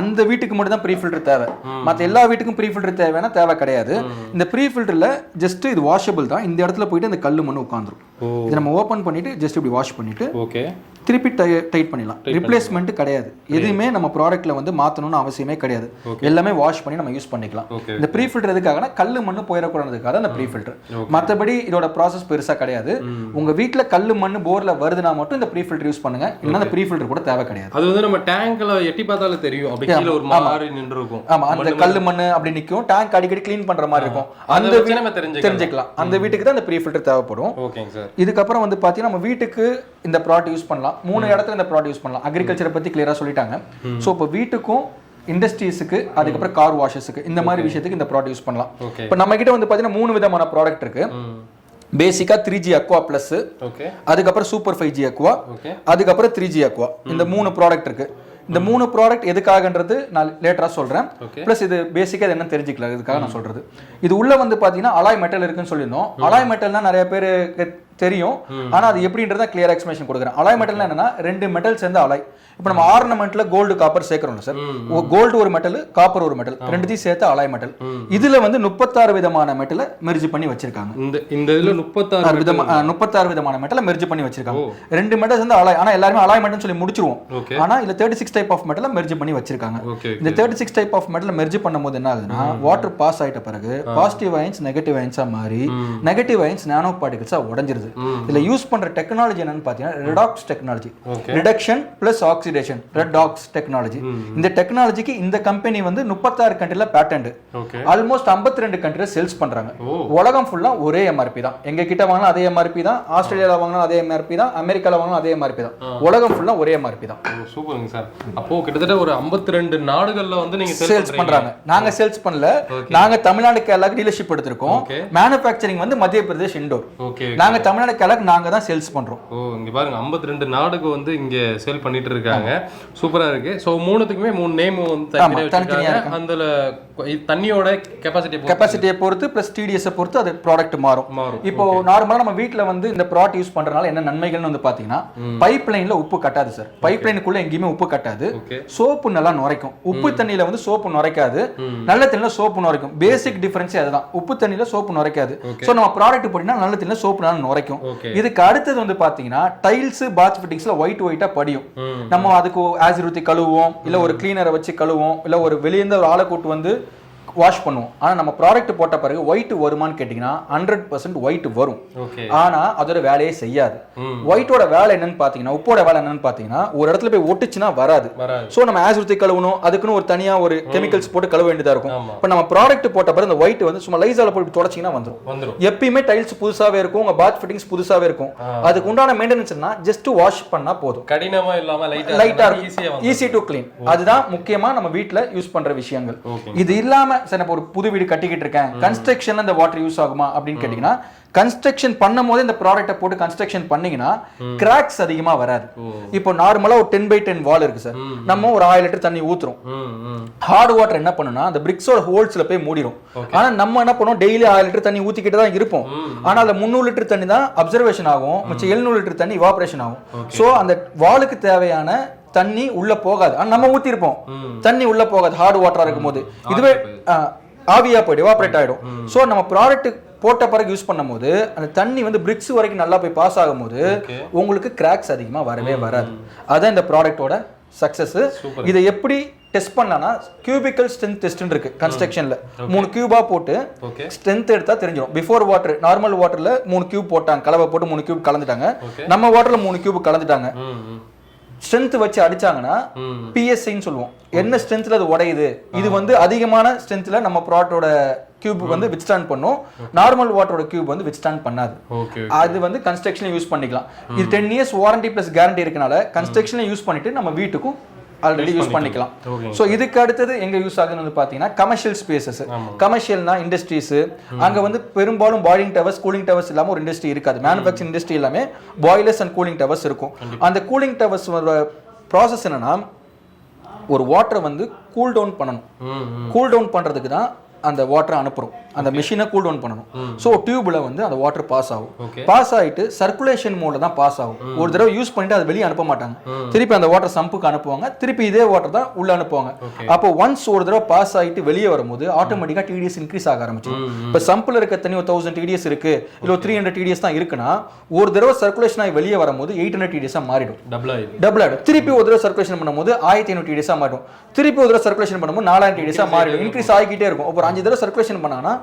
அந்த வீட்டுக்கு மட்டும் தான் ப்ரீ ஃபில்டர் தேவை மற்ற எல்லா வீட்டுக்கும் ப்ரீ ஃபில்டர் தேவைன்னா தேவை கிடையாது. இந்த ப்ரீ ஃபில்டரில் ஜஸ்ட் இது வாஷபிள் தான். இந்த இடத்துல போயிட்டு அந்த கல் மண் உட்காந்துரும் இதை நம்ம ஓப்பன் பண்ணிட்டு ஜஸ்ட் இப்படி வாஷ் பண்ணிட்டு ஓகே திருப்பி டைட் பண்ணிடலாம். ரிப்ளேஸ்மெண்ட் கிடையாது. எதுவுமே நம்ம ப்ராடக்ட்ல வந்து மாத்தணும்னு அவசியமே கிடையாது. எல்லாமே வாஷ் பண்ணி நம்ம யூஸ் பண்ணிக்கலாம். இந்த ப்ரீ ஃபில்டர் எதுக்காகனா கல்லு மண்ணு போயிடக்கூடாதுக்காக அந்த ப்ரீ ஃபில்டர் மற்றபடி இதோட ப்ராசஸ் பெருசா கிடையாது. உங்க வீட்ல கல்லு மண்ணு போர்ல வருதுன்னா மட்டும் இந்த ப்ரீ ஃபில்டர் யூஸ் பண்ணுங்க. இல்லைன்னா அந்த ப்ரீ ஃபில்டர் கூட தேவை கிடையாது. அது வந்து நம்ம டேங்க்ல எட்டி பார்த்தாலும் தெரியும். அப்படி ஒரு மாறி நின்று இருக்கும் ஆமா அந்த கல்லு மண்ணு. அப்படி நிக்கும். டேங்க் அடிக்கடி க்ளீன் பண்ற மாதிரி இருக்கும். அந்த நம்ம தெரிஞ்சுக்கலாம். தெரிஞ்சுக்கலாம். அந்த வீட்டுக்கு தான் அந்த ப்ரீ ஃபில்டர் தேவைப்படும். ஓகேங்க சார். இதுக்கப்புறம் வந்து பார்த்தீங்கன்னா நம்ம வீட்டுக்கு இந்த ப்ராடக்ட் யூஸ் பண்ணலாம். மூணு இடத்துல இந்த ப்ராடக்ட் யூஸ் பண்ணலாம் அக்ரிகல்ச்சரை பற்றி கிளியராக சொல்லிட்டாங்க. ஸோ இப்போ வீட்டுக்கும் இண்டஸ்ட்ரீஸுக்கு அதுக்கப்புறம் கார் வாஷஸுக்கு இந்த மாதிரி விஷயத்துக்கு இந்த ப்ராடக்ட் யூஸ் பண்ணலாம் இப்போ நம்ம கிட்ட வந்து பார்த்தீங்கன்னா மூணு விதமான ப்ராடக்ட் இருக்கு. பேசிக்காக த்ரீ ஜி அக்வா ப்ளஸ் அதுக்கப்புறம் சூப்பர் ஃபைவ் ஜி அக்வா அதுக்கப்புறம் த்ரீ ஜி அக்வா இந்த மூணு ப்ராடக்ட் இருக்கு. இந்த மூணு ப்ராடக்ட் எதுக்காகன்றது நான் லேட்டரா சொல்றேன். Okay. ப்ளஸ் இது பேசிக்கா இது என்ன தெரிஞ்சுக்கலாம் இதுக்காக நான் சொல்றது. இது உள்ள வந்து பாத்தீங்கன்னா அலாய் மெட்டல் இருக்குன்னு சொல்லியிருந்தோம். அலாய் மெட்டல்னா நிறைய பேருக்கு தெரியும். ஆனா அது எப்படின்றத கிளியர் எக்ஸ்பிளேஷன் கொடுக்குறேன். அலாய் மெட்டல்னா என்னன்னா ரெண்டு மெட்டல் சேர்ந்த அலாய் இப்போ நம்ம ஆர்னமெண்ட்ல கோல்டு காப்பர் சேர்க்கிறோம்ல சார் கோல்டு ஒரு மெட்டல் காப்பர் ஒரு மெட்டல் ரெண்டுத்தையும் சேர்த்து அலாய் மெட்டல் இதுல வந்து முப்பத்தாறு விதமான மெட்டலை மெர்ஜ் பண்ணி வச்சிருக்காங்க. இந்த இந்த இதுல முப்பத்தாறு விதமா அஹ், முப்பத்தாறு விதமான மெட்டலை மெர்ஜ் பண்ணி வச்சிருக்காங்க. ரெண்டு மெட்டல்ஸ் வந்து அலாய் ஆனா எல்லாருமே அலாய் மெட்டல் சொல்லி முடிச்சிருவோம். ஆனா இதுல தேர்ட்டி சிக்ஸ் டைப் ஆஃப் மெட்டலை மெர்ஜ் பண்ணி வச்சிருக்காங்க. இந்த தேர்ட்டி சிக்ஸ் டைப் ஆஃப் மெட்டலை மெர்ஜ் பண்ணும்போது என்ன ஆகுதுன்னா வாட்டர் பாஸ் ஆயிட்ட பிறகு பாசிட்டிவ் அயன்ஸ் நெகட்டிவ் அயன்ஸா மாறி நெகட்டிவ் அயன்ஸ் நானோ பார்ட்டிகல்ஸா உடஞ்சிருது. இதுல யூஸ் பண்ற டெக்னாலஜி என்னன்னு பாத்தீங்கன்னா redox technology reduction plus oxidation redox technology இந்த டெக்னாலஜிக்கு இந்த கம்பெனி வந்து முப்பத்தாறு கண்ட்ரில பேட்டன்ட் ஆல்மோஸ்ட் 52 ரெண்டு கண்ட்ரில சேல்ஸ் பண்றாங்க. உலகம் ஃபுல்லா ஒரே எம்ஆர்பி தான். எங்க கிட்ட வாங்கினா அதே எம்ஆர்பி தான். ஆஸ்திரேலியால வாங்கினா அதே எம்ஆர்பி தான். அமெரிக்கால வாங்கினா அதே எம்ஆர்பி தான். உலகம் ஃபுல்லா ஒரே எம்ஆர்பி தான். சூப்பருங்க சார். அப்போ கிட்டத்தட்ட ஒரு 52 நாடுகள்ல வந்து நீங்க சேல்ஸ் பண்றீங்க. நாங்க சேல்ஸ் பண்ணல. நாங்க தமிழ்நாடு கேரளாக்கு டீலர்ஷிப் எடுத்திருக்கோம். மேனுஃபேக்சரிங் வந்து மத்திய பிரதேஷ் இண்டோர் நாங்க தமிழ்நாடு கேரளாக்கு நாங்க தான் சேல்ஸ் பண்றோம். ஓ இங்க பாருங்க 52 நாடுக்கு வந்து இங்க சேல் பண்ணிட்டு இருக்காங்க சூப்பரா இருக்கு. சோ மூணுத்துக்குமே மூணு நேம் வந்து தனித்தனியா தனித்தனியா வச்சிருக்காங்க. அதுல இது தண்ணியோட கெபாசிட்டி கெப்பாசிட்டியை பொறுத்து பிளஸ் டிடிஎஸ் பொறுத்து அது ப்ராடக்ட் மாறும். மாறும். இப்போ நார்மலா நம்ம வீட்ல வந்து இந்த ப்ராடக்ட் யூஸ் பண்றதுனால என்ன நன்மைகள்னு வந்து பாத்தீங்கன்னா பைப் லைன்ல உப்பு கட்டாது சார் பைப் லைனுக்குள்ள எங்கேயுமே உப்பு கட்டாது. சோப்பு நல்லா நுரைக்கும். உப்பு தண்ணியில வந்து சோப்பு நுரைக்காது. நல்ல தண்ணியில சோப்பு நுரைக்கும். பேசிக் டிஃபரன்ஸே அதுதான். உப்பு தண்ணியில சோப்பு நுரைக்காது. சோ நம்ம ப்ராடக்ட் போட்டீங்கன்னா நல்ல தண்ணியில சோப்பு நல்லா நுரைக்கும். ஓகே இதுக்கு அடுத்தது வந்து பாத்தீங்கன்னா டைல்ஸ் பாத் ஃபிட்டிங்ஸ்ல ஒயிட் ஒயிட்டா படியும். நம்ம அதுக்கு ஆசிட் ஊத்தி கழுவுவோம் இல்ல ஒரு கிளீனரை வச்சு கழுவுவோம் இல்ல ஒரு வெளியே இருந்து ஒரு ஆளை கூட்டு வந்து வாஷ் பண்ணுவோம். ஆனா நம்ம ப்ராடக்ட் போட்ட பிறகு ஒயிட் வருமான்னு கேட்டிங்கன்னா ஹண்ட்ரட் பர்சன்ட் ஒயிட் வரும். ஓகே. ஆனா அதோட வேலையே செய்யாது. ஒயிட்டோட வேலை என்னன்னு பாத்தீங்கன்னா உப்போட வேலை என்னன்னு பாத்தீங்கன்னா ஒரு இடத்துல போய் ஒட்டுச்சுன்னா வராது. சோ நம்ம ஆஸ் கழுவணும். அதுக்குன்னு ஒரு தனியா ஒரு கெமிக்கல்ஸ் போட்டு கழுவ வேண்டியதா இருக்கும். இப்போ நம்ம ப்ராடக்ட் போட்ட பிறகு இந்த ஒயிட் வந்து சும்மா லைசால போட்டு தொடச்சிங்கன்னா வந்துரும். எப்பயுமே டைல்ஸ் புதுசாவே இருக்கும். உங்க பாத் ஃபிட்டிங்ஸ் புதுசாவே இருக்கும். அதுக்கு உண்டான மெயின்டெனன்ஸ்னா ஜஸ்ட் வாஷ் பண்ணா போதும். கடினமா இல்லாம லைட்டா லைட்டா ஈஸியா இருக்கும். ஈஸி டு க்ளீன் அதுதான் முக்கியமா நம்ம வீட்ல யூஸ் பண்ற விஷயங்கள். இது இல்லாம சார் நான் ஒரு புது வீடு கட்டிக்கிட்டு இருக்கேன். கன்ஸ்ட்ரக்ஷன்ல இந்த வாட்டர் யூஸ் ஆகுமா அப்படின்னு கேட்டீங்கன்னா கன்ஸ்ட்ரக்ஷன் பண்ணும் போது இந்த ப்ராடக்ட்டை போட்டு கன்ஸ்ட்ரக்ஷன் பண்ணீங்கன்னா கிராக்ஸ் அதிகமா வராது. இப்போ நார்மலா ஒரு டென் பை டென் வால் இருக்கு சார். நம்ம ஒரு ஆயிரம் லிட்டர் தண்ணி ஊத்துறோம். ஹார்ட் வாட்டர் என்ன பண்ணுனா அந்த பிரிக்ஸோட ஹோல்ஸ்ல போய் மூடிடும் ஆனா நம்ம என்ன பண்ணுவோம் டெய்லி ஆயிரம் லிட்டர் தண்ணி ஊத்திக்கிட்டு தான் இருப்போம். ஆனா அதுல முந்நூறு லிட்டர் தண்ணி தான் அப்சர்வேஷன் ஆகும். மிச்சம் எழுநூறு லிட்டர் தண்ணி இவாபரேஷன் ஆகும். சோ அந்த வாலுக்கு தேவையான தண்ணி உள்ள போகாது. நம்ம ஊத்திருப்போம். தண்ணி உள்ள போகாது ஹார்ட் வாட்டரா இருக்கும்போது. இதுவே ஆ, ஆவியா போயிடும் எவாபரேட் ஆயிடும். சோ நம்ம ப்ராடக்ட் போட்ட பிறகு யூஸ் பண்ணும்போது அந்த தண்ணி வந்து பிரிக்ஸ் வரைக்கும் நல்லா போய் பாஸ் ஆகும்போது. உங்களுக்கு கிராக்ஸ் அதிகமா வரவே வராது. அதான் இந்த ப்ராடக்ட்டோட சக்சஸ் இதை எப்படி டெஸ்ட் பண்ணலாம்னா கியூபிக்கல் ஸ்ட்ரென்த் டெஸ்ட்னு இருக்கு கன்ஸ்ட்ரக்ஷன்ல மூணு கியூபா போட்டு ஸ்ட்ரென்த் எடுத்தா தெரிஞ்சிடும் பிஃபோர் வாட்டர் நார்மல் வாட்டர்ல மூணு கியூப் போட்டாங்க கலவை போட்டு மூணு கியூப் கலந்துட்டாங்க. நம்ம வாட்டர்ல மூணு கியூப் கலந்துட்டாங்க. ஸ்ட்ரென்த் வச்சு அடிச்சாங்கன்னா பிஎஸ்ஐன்னு சொல்லுவோம். என்ன ஸ்ட்ரென்த்ல அது உடையுது? இது வந்து அதிகமான ஸ்ட்ரென்த்ல நம்ம ப்ராடக்டோட கியூப் வந்து வித்ஸ்டாண்ட் பண்ணும். நார்மல் வாட்டரோட கியூப் வந்து வித்ஸ்டாண்ட் பண்ணாது. அது வந்து கன்ஸ்ட்ரக்ஷன்ல யூஸ் பண்ணிக்கலாம். இது ten years warranty plus guarantee இருக்கனால கன்ஸ்ட்ரக்ஷன்ல யூஸ் பண்ணிட்டு நம்ம வீட்டுக்கும் ஆல்ரெடி யூஸ் பண்ணிக்கலாம். ஸோ இதுக்கு அடுத்தது எங்க யூஸ் ஆகுதுன்னு வந்து பார்த்தீங்கன்னா கமர்ஷியல் ஸ்பேசஸ் கமர்ஷியல்னா இண்டஸ்ட்ரீஸ் அங்க வந்து பெரும்பாலும் பாயிலிங் டவர்ஸ் கூலிங் டவர்ஸ் இல்லாம ஒரு இண்டஸ்ட்ரி இருக்காது. மேனுஃபேக்சரிங் இண்டஸ்ட்ரி எல்லாமே பாய்லர்ஸ் அண்ட் கூலிங் டவர்ஸ் இருக்கும். அந்த கூலிங் டவர்ஸ் ப்ராசஸ் என்னன்னா ஒரு வாட்டரை வந்து கூல் டவுன் பண்ணணும். கூல் டவுன் பண்றதுக்கு தான் அந்த வாட்டரை அனுப்புறோம். அந்த மிஷினை கூல் டவுன் பண்ணணும். ஸோ டியூப்ல வந்து அந்த வாட்டர் பாஸ் ஆகும். பாஸ் ஆயிட்டு சர்க்குலேஷன் மோட்ல தான் பாஸ் ஆகும். ஒரு தடவை யூஸ் பண்ணிட்டு அதை வெளியே அனுப்ப மாட்டாங்க. திருப்பி அந்த வாட்டர் சம்புக்கு அனுப்புவாங்க. திருப்பி இதே வாட்டர் தான் உள்ள அனுப்புவாங்க. அப்போ ஒன்ஸ் ஒரு தடவை பாஸ் ஆயிட்டு வெளியே வரும்போது ஆட்டோமேட்டிக்கா டிடிஎஸ் இன்க்ரீஸ் ஆக ஆரம்பிச்சிடும். இப்போ சம்பிள் இருக்க தண்ணி ஒரு தௌசண்ட் டிடிஎஸ் இருக்கு. இல்ல த்ரீ ஹண்ட்ரட் டிடிஎஸ் தான் இருக்குன்னா ஒரு தடவை சர்க்குலேஷன் ஆகி வெளியே வரும்போது எயிட் ஹண்ட்ரட் டிடிஎஸ் மாறிடும். டபுள் ஆயிடுது டபுள் திருப்பி ஒரு தடவை சர்க்குலேஷன் பண்ணும்போது ஆயிரத்தி ஐநூறு டிடிஎஸாக மாறும் திருப்பி ஒரு தடவை சர்க்குலேஷன் பண்ணும்போது நாலாயிரம் டிடிஎஸாக மாறிடும். இன்க்ரீஸ் ஆகிக்கிட்டே இருக்கும். ஒரு அஞ்சு தடவை சர்க்குலேஷன் பண்ணாங்கன்னா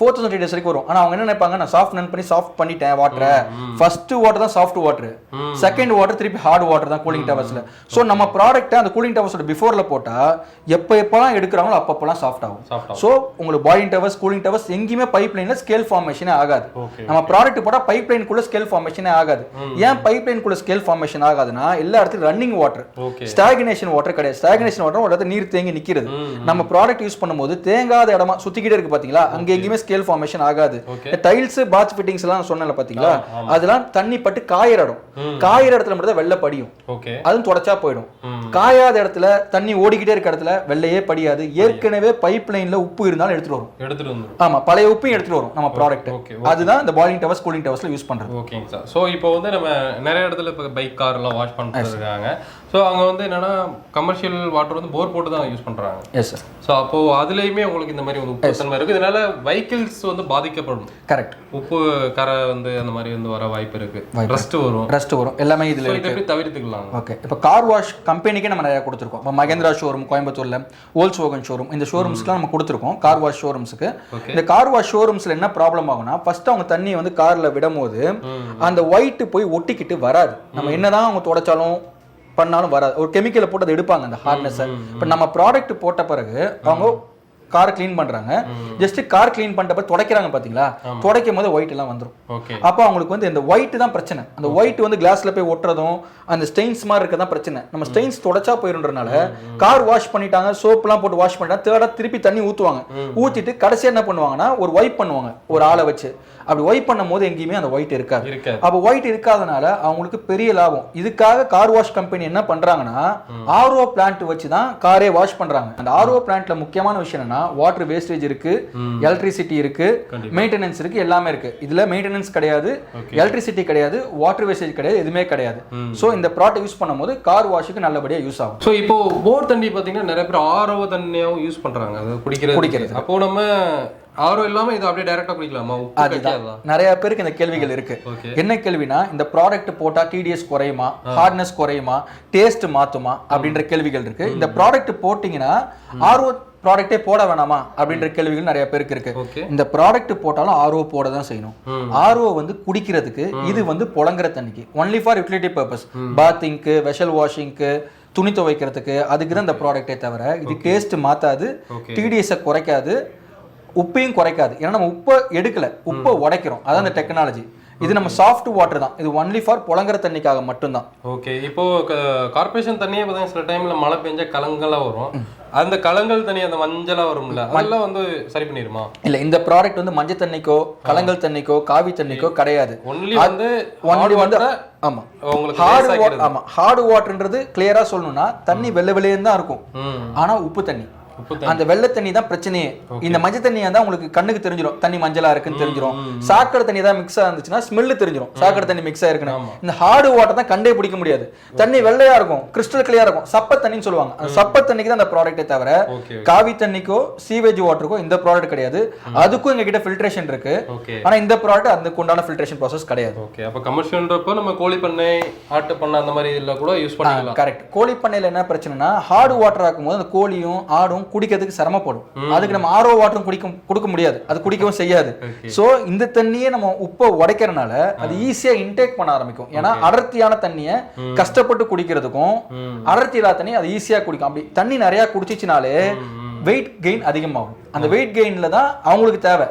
ஃபோர் தௌசண்ட் டிடிஎஸ் வரைக்கும் வரும். ஆனால் அவங்க என்ன நினைப்பாங்க? நான் சாஃப்ட் நன் பண்ணி சாஃப்ட் பண்ணிட்டேன் வாட்டரை ஃபர்ஸ்ட் வாட்டர் தான் சாஃப்ட் வாட்டர் செகண்ட் வாட்டர் திருப்பி ஹார்ட் வாட்டர் தான் கூலிங் டவர்ஸ்ல ஸோ நம்ம ப்ராடக்ட்டை அந்த கூலிங் டவர்ஸோட பிஃபோர்ல போட்டா எப்போ எப்போலாம் எடுக்கிறாங்களோ அப்பப்போலாம் சாஃப்ட் ஆகும். ஸோ உங்களுக்கு பாயிலிங் டவர்ஸ் கூலிங் டவர்ஸ் எங்கேயுமே பைப் லைன்ல ஸ்கேல் ஃபார்மேஷனே ஆகாது நம்ம ப்ராடக்ட் போட்டா பைப் லைனுக்குள்ள ஸ்கேல் ஃபார்மேஷனே ஆகாது ஏன் பைப் லைனுக்குள்ள ஸ்கேல் ஃபார்மேஷன் ஆகாதுன்னா எல்லா இடத்துலையும் ரன்னிங் வாட்டர் ஸ்டாகினேஷன் வாட்டர் கிடையாது. ஸ்டாகினேஷன் வாட்டர் ஒரு இடத்துல நீர் தேங்கி நிக்கிறது. நம்ம ப்ராடக்ட் யூஸ் பண்ணும்போது தேங்காத இடமா சுத்திக்கிட்டே இருக்கு பாத்தீங்களா? அங்க எங்கேயுமே ஸ்கேல் ஃபார்மேஷன் ஆகாது. டைல்ஸ் பாத் ஃபிட்டிங்ஸ் எல்லாம் சொன்னல பாத்தீங்களா? அதெல்லாம் தண்ணி பட்டு காயிற இடம் காயிற இடத்துல மட்டும் தான் வெள்ளை படியும். அதுவும் தொடச்சா போயிடும். காயாத இடத்துல தண்ணி ஓடிக்கிட்டே இருக்க இடத்துல வெள்ளையே படியாது. ஏற்கனவே பைப் லைன்ல உப்பு இருந்தாலும் எடுத்துட்டு வரும். எடுத்துட்டு வந்துரும். ஆமா பழைய உப்பையும் எடுத்துட்டு வரும் நம்ம ப்ராடக்ட் அதுதான் இந்த பாயிலிங் டவர்ஸ் கூலிங் டவர்ஸ்ல யூஸ் பண்றது. ஓகேங்க சார் ஸோ இப்போ வந்து நம்ம நிறைய இடத்துல இப்போ பைக் கார் எல்லாம் வாஷ் பண்ணிட்டு இருக்காங்க. ஸோ அங்க வந்து என்னன்னா கமர்ஷியல் வாட்டர் வந்து போர் போட்டு தான் யூஸ் பண்றாங்க. எஸ் சார் ஸோ அப்போ அதுலயுமே உங்களுக்கு இந்த மாதிரி வந்து உப்பு தன்மை இருக்கு. இதனால வெஹிக்கிள்ஸ் வந்து பாதிக்கப்படும். கரெக்ட் உப்பு கரை வந்து அந்த மாதிரி வந்து வர வாய்ப்பு இருக்கு. வாய்ப்பு ரஸ்ட் வரும். ரெஸ்ட் வரும். எல்லாமே இதுல எப்படி தவிர்த்துக்கலாம். ஓகே இப்போ கார் வாஷ் கம்பெனிக்கே நம்ம நிறைய கொடுத்துருக்கோம். இப்போ மகேந்திரா ஷோரூம் கோயம்புத்தூர்ல ஓல்ஸ் ஓகன் ஷோரூம் இந்த ஷோரூம்ஸ்க்குலாம் நம்ம கொடுத்துருக்கோம் கார் வாஷ் ஷோரூம்ஸ்க்கு. இந்த கார் வாஷ் ஷோரூம்ஸ்ல என்ன ப்ராப்ளம் ஆகும்னா ஃபர்ஸ்ட் அவங்க தண்ணி வந்து கார்ல விடும்போது அந்த ஒயிட் போய் ஒட்டிக்கிட்டு வராது. நம்ம என்னதான் அவங்க தொடச்சாலும் பண்ணாலும் வராது. ஒரு கெமிக்கலை போட்டு அதை எடுப்பாங்க அந்த ஹார்ட்னஸை இப்போ நம்ம ப்ராடக்ட் போட்ட பிறகு அவங்க கார் க்ளீன் பண்றாங்க. ஜஸ்ட் கார் க்ளீன் பிறகு துடைக்கிறாங்க பாத்தீங்களா? துடைக்கும் போது ஒயிட் எல்லாம் வந்துரும். ஓகே. அப்போ அவங்களுக்கு வந்து இந்த ஒயிட் தான் பிரச்சனை. அந்த ஒயிட் வந்து கிளாஸ்ல போய் ஒட்டுறதும் அந்த ஸ்டெயின்ஸ் மாதிரி இருக்க தான் பிரச்சனை. நம்ம ஸ்டெயின்ஸ் தொடச்சா போயிருன்றனால கார் வாஷ் பண்ணிட்டாங்க சோப்லாம் போட்டு வாஷ் பண்ணிட்டா தேர்டா திருப்பி தண்ணி ஊத்துவாங்க. ஊத்திட்டு கடைசியா என்ன பண்ணுவாங்கன்னா ஒரு ஒயிட் பண்ணுவாங்க ஒரு ஆளை வச்சு. அப்படி ஒயிட் பண்ணும் போது எங்கேயுமே அந்த ஒயிட் இருக்காது. அப்போ ஒயிட் இருக்காதனால அவங்களுக்கு பெரிய லாபம். இதுக்காக கார் வாஷ் கம்பெனி என்ன பண்றாங்கன்னா ஆர்ஓ பிளான்ட் வச்சு தான் காரே வாஷ் பண்றாங்க. அந்த ஆர்ஓ பிளான்ட்ல முக்கியமான விஷயம் என்னன்னா வாட்டர் வேஸ்டேஜ் இருக்கு எலக்ட்ரிசிட்டி இருக்கு. மெயின்டெனன்ஸ் இருக்கு எல்லாமே இருக்கு. இதுல மெயின்டெனன்ஸ் கிடையாது எலக்ட்ரிசிட்டி கிடையாது வாட்டர் வேஸ்டேஜ் கிடையாது எதுவுமே கிடையாது. சோ இந்த ப்ராடக்ட் யூஸ் பண்ணும்போது கார் வாஷுக்கு நல்லபடியா யூஸ் ஆகும். ஸோ இப்போ போர் தண்ணி பார்த்தீங்கன்னா நிறைய பேர் ஆரோ தண்ணியாவும் யூஸ் பண்றாங்க. அது குடிக்கிறது. குடிக்கிறது. அப்போ நம்ம ஆரோ இல்லாம இது அப்படியே டைரக்டா குடிக்கலாமா? கட்டியாதா நிறைய பேருக்கு இந்த கேள்விகள் இருக்கு. என்ன கேள்வினா இந்த ப்ராடக்ட் போட்டா டிடிஎஸ் குறையுமா? ஹார்ட்னஸ் குறையுமா? டேஸ்ட் மாத்துமா? அப்படின்ற கேள்விகள் இருக்கு. இந்த ப்ராடக்ட் போட்டீங்கன்னா ஆர்ஓ ப்ராடக்டே போட வேணாமா? அப்படின்ற கேள்விகள் நிறைய பேருக்கு இருக்கு. இந்த ப்ராடக்ட் போட்டாலும் ஆர்ஓ போட தான் செய்யணும். ஆர்ஓ வந்து குடிக்கிறதுக்கு இது வந்து புழங்குற தண்ணிக்கு. ஒன்லி ஃபார் யூட்டிலிட்டி பர்பஸ் பாத்திங்க்கு வெஷல் வாஷிங்க்கு துணி துவைக்கிறதுக்கு அதுக்கு தான் இந்த ப்ராடக்ட்டே தவிர இது டேஸ்ட் மாத்தாது டிடிஎஸை குறைக்காது உப்பையும் குறைக்காது. ஏன்னா நம்ம உப்பை எடுக்கல. உப்பை உடைக்கிறோம். அதான் அந்த டெக்னாலஜி இது நம்ம சாஃப்ட் வாட்டர் தான். இது ஒன்லி ஃபார் புழங்குற தண்ணிக்காக மட்டும்தான். ஓகே. இப்போ கார்பரேஷன் தண்ணியே பார்த்தீங்கன்னா சில டைம்ல மழை பெஞ்சா கலங்கலா வரும். அந்த கலங்கல் தண்ணி அந்த மஞ்சளா வரும்ல அதெல்லாம் வந்து சரி பண்ணிருமா இல்ல இந்த ப்ராடக்ட் வந்து மஞ்சள் தண்ணிக்கோ கலங்கல் தண்ணிக்கோ காவி தண்ணிக்கோ கிடையாது. ஒன்லி வந்து ஒன்லி வந்து ஆமா. உங்களுக்கு ஹார்டு. ஆமா. ஹார்டு வாட்டர்ன்றது கிளியரா சொல்லணும்னா தண்ணி வெள்ளை வெளியேன்னு தான் இருக்கும் ஆனா உப்பு தண்ணி. அந்த வெள்ளை தண்ணி தான் பிரச்சனையே. இந்த மஞ்சள் தண்ணியா தான் உங்களுக்கு கண்ணுக்கு தெரிஞ்சிடும் தண்ணி மஞ்சளா இருக்குன்னு தெரிஞ்சிடும் சாக்கடை தண்ணி தான் மிக்ஸ் இருந்துச்சுன்னா ஸ்மெல்லு தெரிஞ்சிடும் சாக்கடை தண்ணி மிக்ஸ் ஆயிருக்குன்னு இந்த ஹார்டு வாட்டர் தான் கண்டே பிடிக்க முடியாது. தண்ணி வெள்ளையா இருக்கும். கிறிஸ்டல் கிளியரா இருக்கும். சப்ப தண்ணின்னு சொல்லுவாங்க. அந்த சப்ப தண்ணிக்கு தான் அந்த ப்ராடக்ட்டே தவிர காவி தண்ணிக்கோ சீவேஜ் வாட்டருக்கோ இந்த ப்ராடக்ட் கிடையாது. அதுக்கும் எங்க கிட்ட ஃபில்ட்ரேஷன் இருக்கு ஆனா இந்த ப்ராடக்ட் அதுக்கு உண்டான ஃபில்ட்ரேஷன் ப்ராசஸ் கிடையாது. ஓகே அப்ப கமர்ஷியல்ன்றப்போ நம்ம கோழி பண்ணை ஆட்டு பண்ணை அந்த மாதிரி இதுல கூட யூஸ் பண்ணிக்கலாம். கரெக்ட் கோழி பண்ணையில என்ன பிரச்சனைனா ஹார்டு வாட்டர் ஆக்கும்போது அந்த கோழியும் ஆடும் குடிக்கிறதுக்கு சிரமப்படும் அதுக்கு நம்ம ஆர்ஓ வாட்டரும் குடிக்க கொடுக்க முடியாது. அது குடிக்கவும் செய்யாது. சோ இந்த தண்ணியே நம்ம உப்பை உடைக்கிறனால அது ஈஸியா இன்டேக் பண்ண ஆரம்பிக்கும். ஏன்னா அடர்த்தியான தண்ணியை கஷ்டப்பட்டு குடிக்கிறதுக்கும் அடர்த்தி இல்லாத தண்ணி அது ஈஸியா குடிக்கும். அப்படி தண்ணி நிறைய குடிச்சிச்சுனாலே வெயிட் கெயின் அதிகமாகும். அந்த வெயிட் கெயின்ல தான் அவங்களுக்கு தேவை.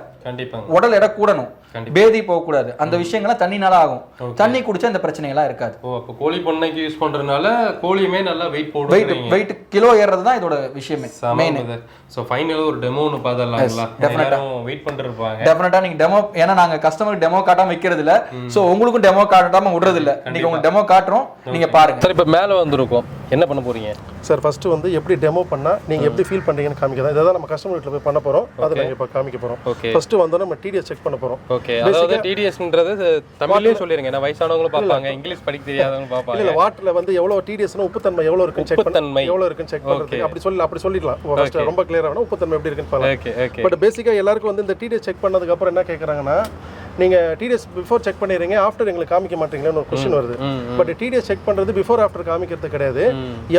உடல் எடை கூடணும். பேதி போகக்கூடாது. அந்த விஷயங்கள்லாம் தண்ணினால ஆகும். தண்ணி குடிச்சா இந்த பிரச்சனைகள்லாம் இருக்காது. ஓ அப்போ கோழி பண்ணைக்கு யூஸ் பண்றதுனால கோழியுமே நல்லா வெயிட் வெயிட் போடுறீங்க வெயிட் கிலோ ஏறுறது தான் இதோட விஷயமே மெயின் ஸோ ஃபைனல் ஒரு டெமோ ஒன்று பார்த்துடலாங்களா? எல்லாரும் வெயிட் பண்ணிட்டு இருப்பாங்க டெஃபினட்டா நீங்க டெமோ ஏன்னா நாங்க கஸ்டமருக்கு டெமோ காட்டாம வைக்கிறது இல்ல சோ உங்களுக்கும் டெமோ காட்டாம விடுறது இல்ல இன்னைக்கு உங்களுக்கு டெமோ காட்டுறோம். நீங்க பாருங்க. சார் இப்போ மேலே வந்திருக்கோம். என்ன பண்ண போறீங்க? சார் ஃபர்ஸ்ட் வந்து எப்படி டெமோ பண்ணா நீங்க எப்படி ஃபீல் பண்றீங்கன்னு காமிக்கிறதா இதை தான் நம்ம கஸ்டமர் வீட்டில் போய் பண்ண போறோம். அதை நாங்கள் இப்போ காமிக்க போறோம். ஃபர்ஸ்ட் வந்து நம்ம டிடிஎஸ் செக் பண்ண போறோம். ஓகே அதாவது டிடிஎஸ்ன்றது தமிழ்லயே சொல்லிருங்க. ஏன்னா வயசானவங்களும் பார்ப்பாங்க இங்கிலீஷ் படிக்க தெரியாதவங்க பார்ப்பாங்க இல்ல வாட்டர்ல வந்து எவ்வளவு டிடிஎஸ்னா உப்புத்தன்மை எவ்வளவு இருக்குன்னு செக் பண்ண உப்புத்தன்மை. எவ்வளவு இருக்குன்னு செக் பண்றது அப்படி சொல்லி அப்படி சொல்லிடலாம். ரொம்ப கிளியரா உப்புத்தன்மை எப்படி இருக்குன்னு ஓகே பட் பேசிக்கா எல்லாருக்கும் வந்து இந்த டிடிஎஸ் செக் பண்ணதுக்கு அப்புறம் என்ன கேக்குறாங்கன்னா நீங்க டிடிஎஸ் பிஃபோர் செக் பண்ணிடுறீங்க ஆஃப்டர் எங்களுக்கு காமிக்க மாட்டீங்களான்னு ஒரு கொஸ்டின் வருது. பட் டிடிஎஸ் செக் பண்றது பிஃபோர் ஆஃப்டர் காமிக்கிறது கிடையாது.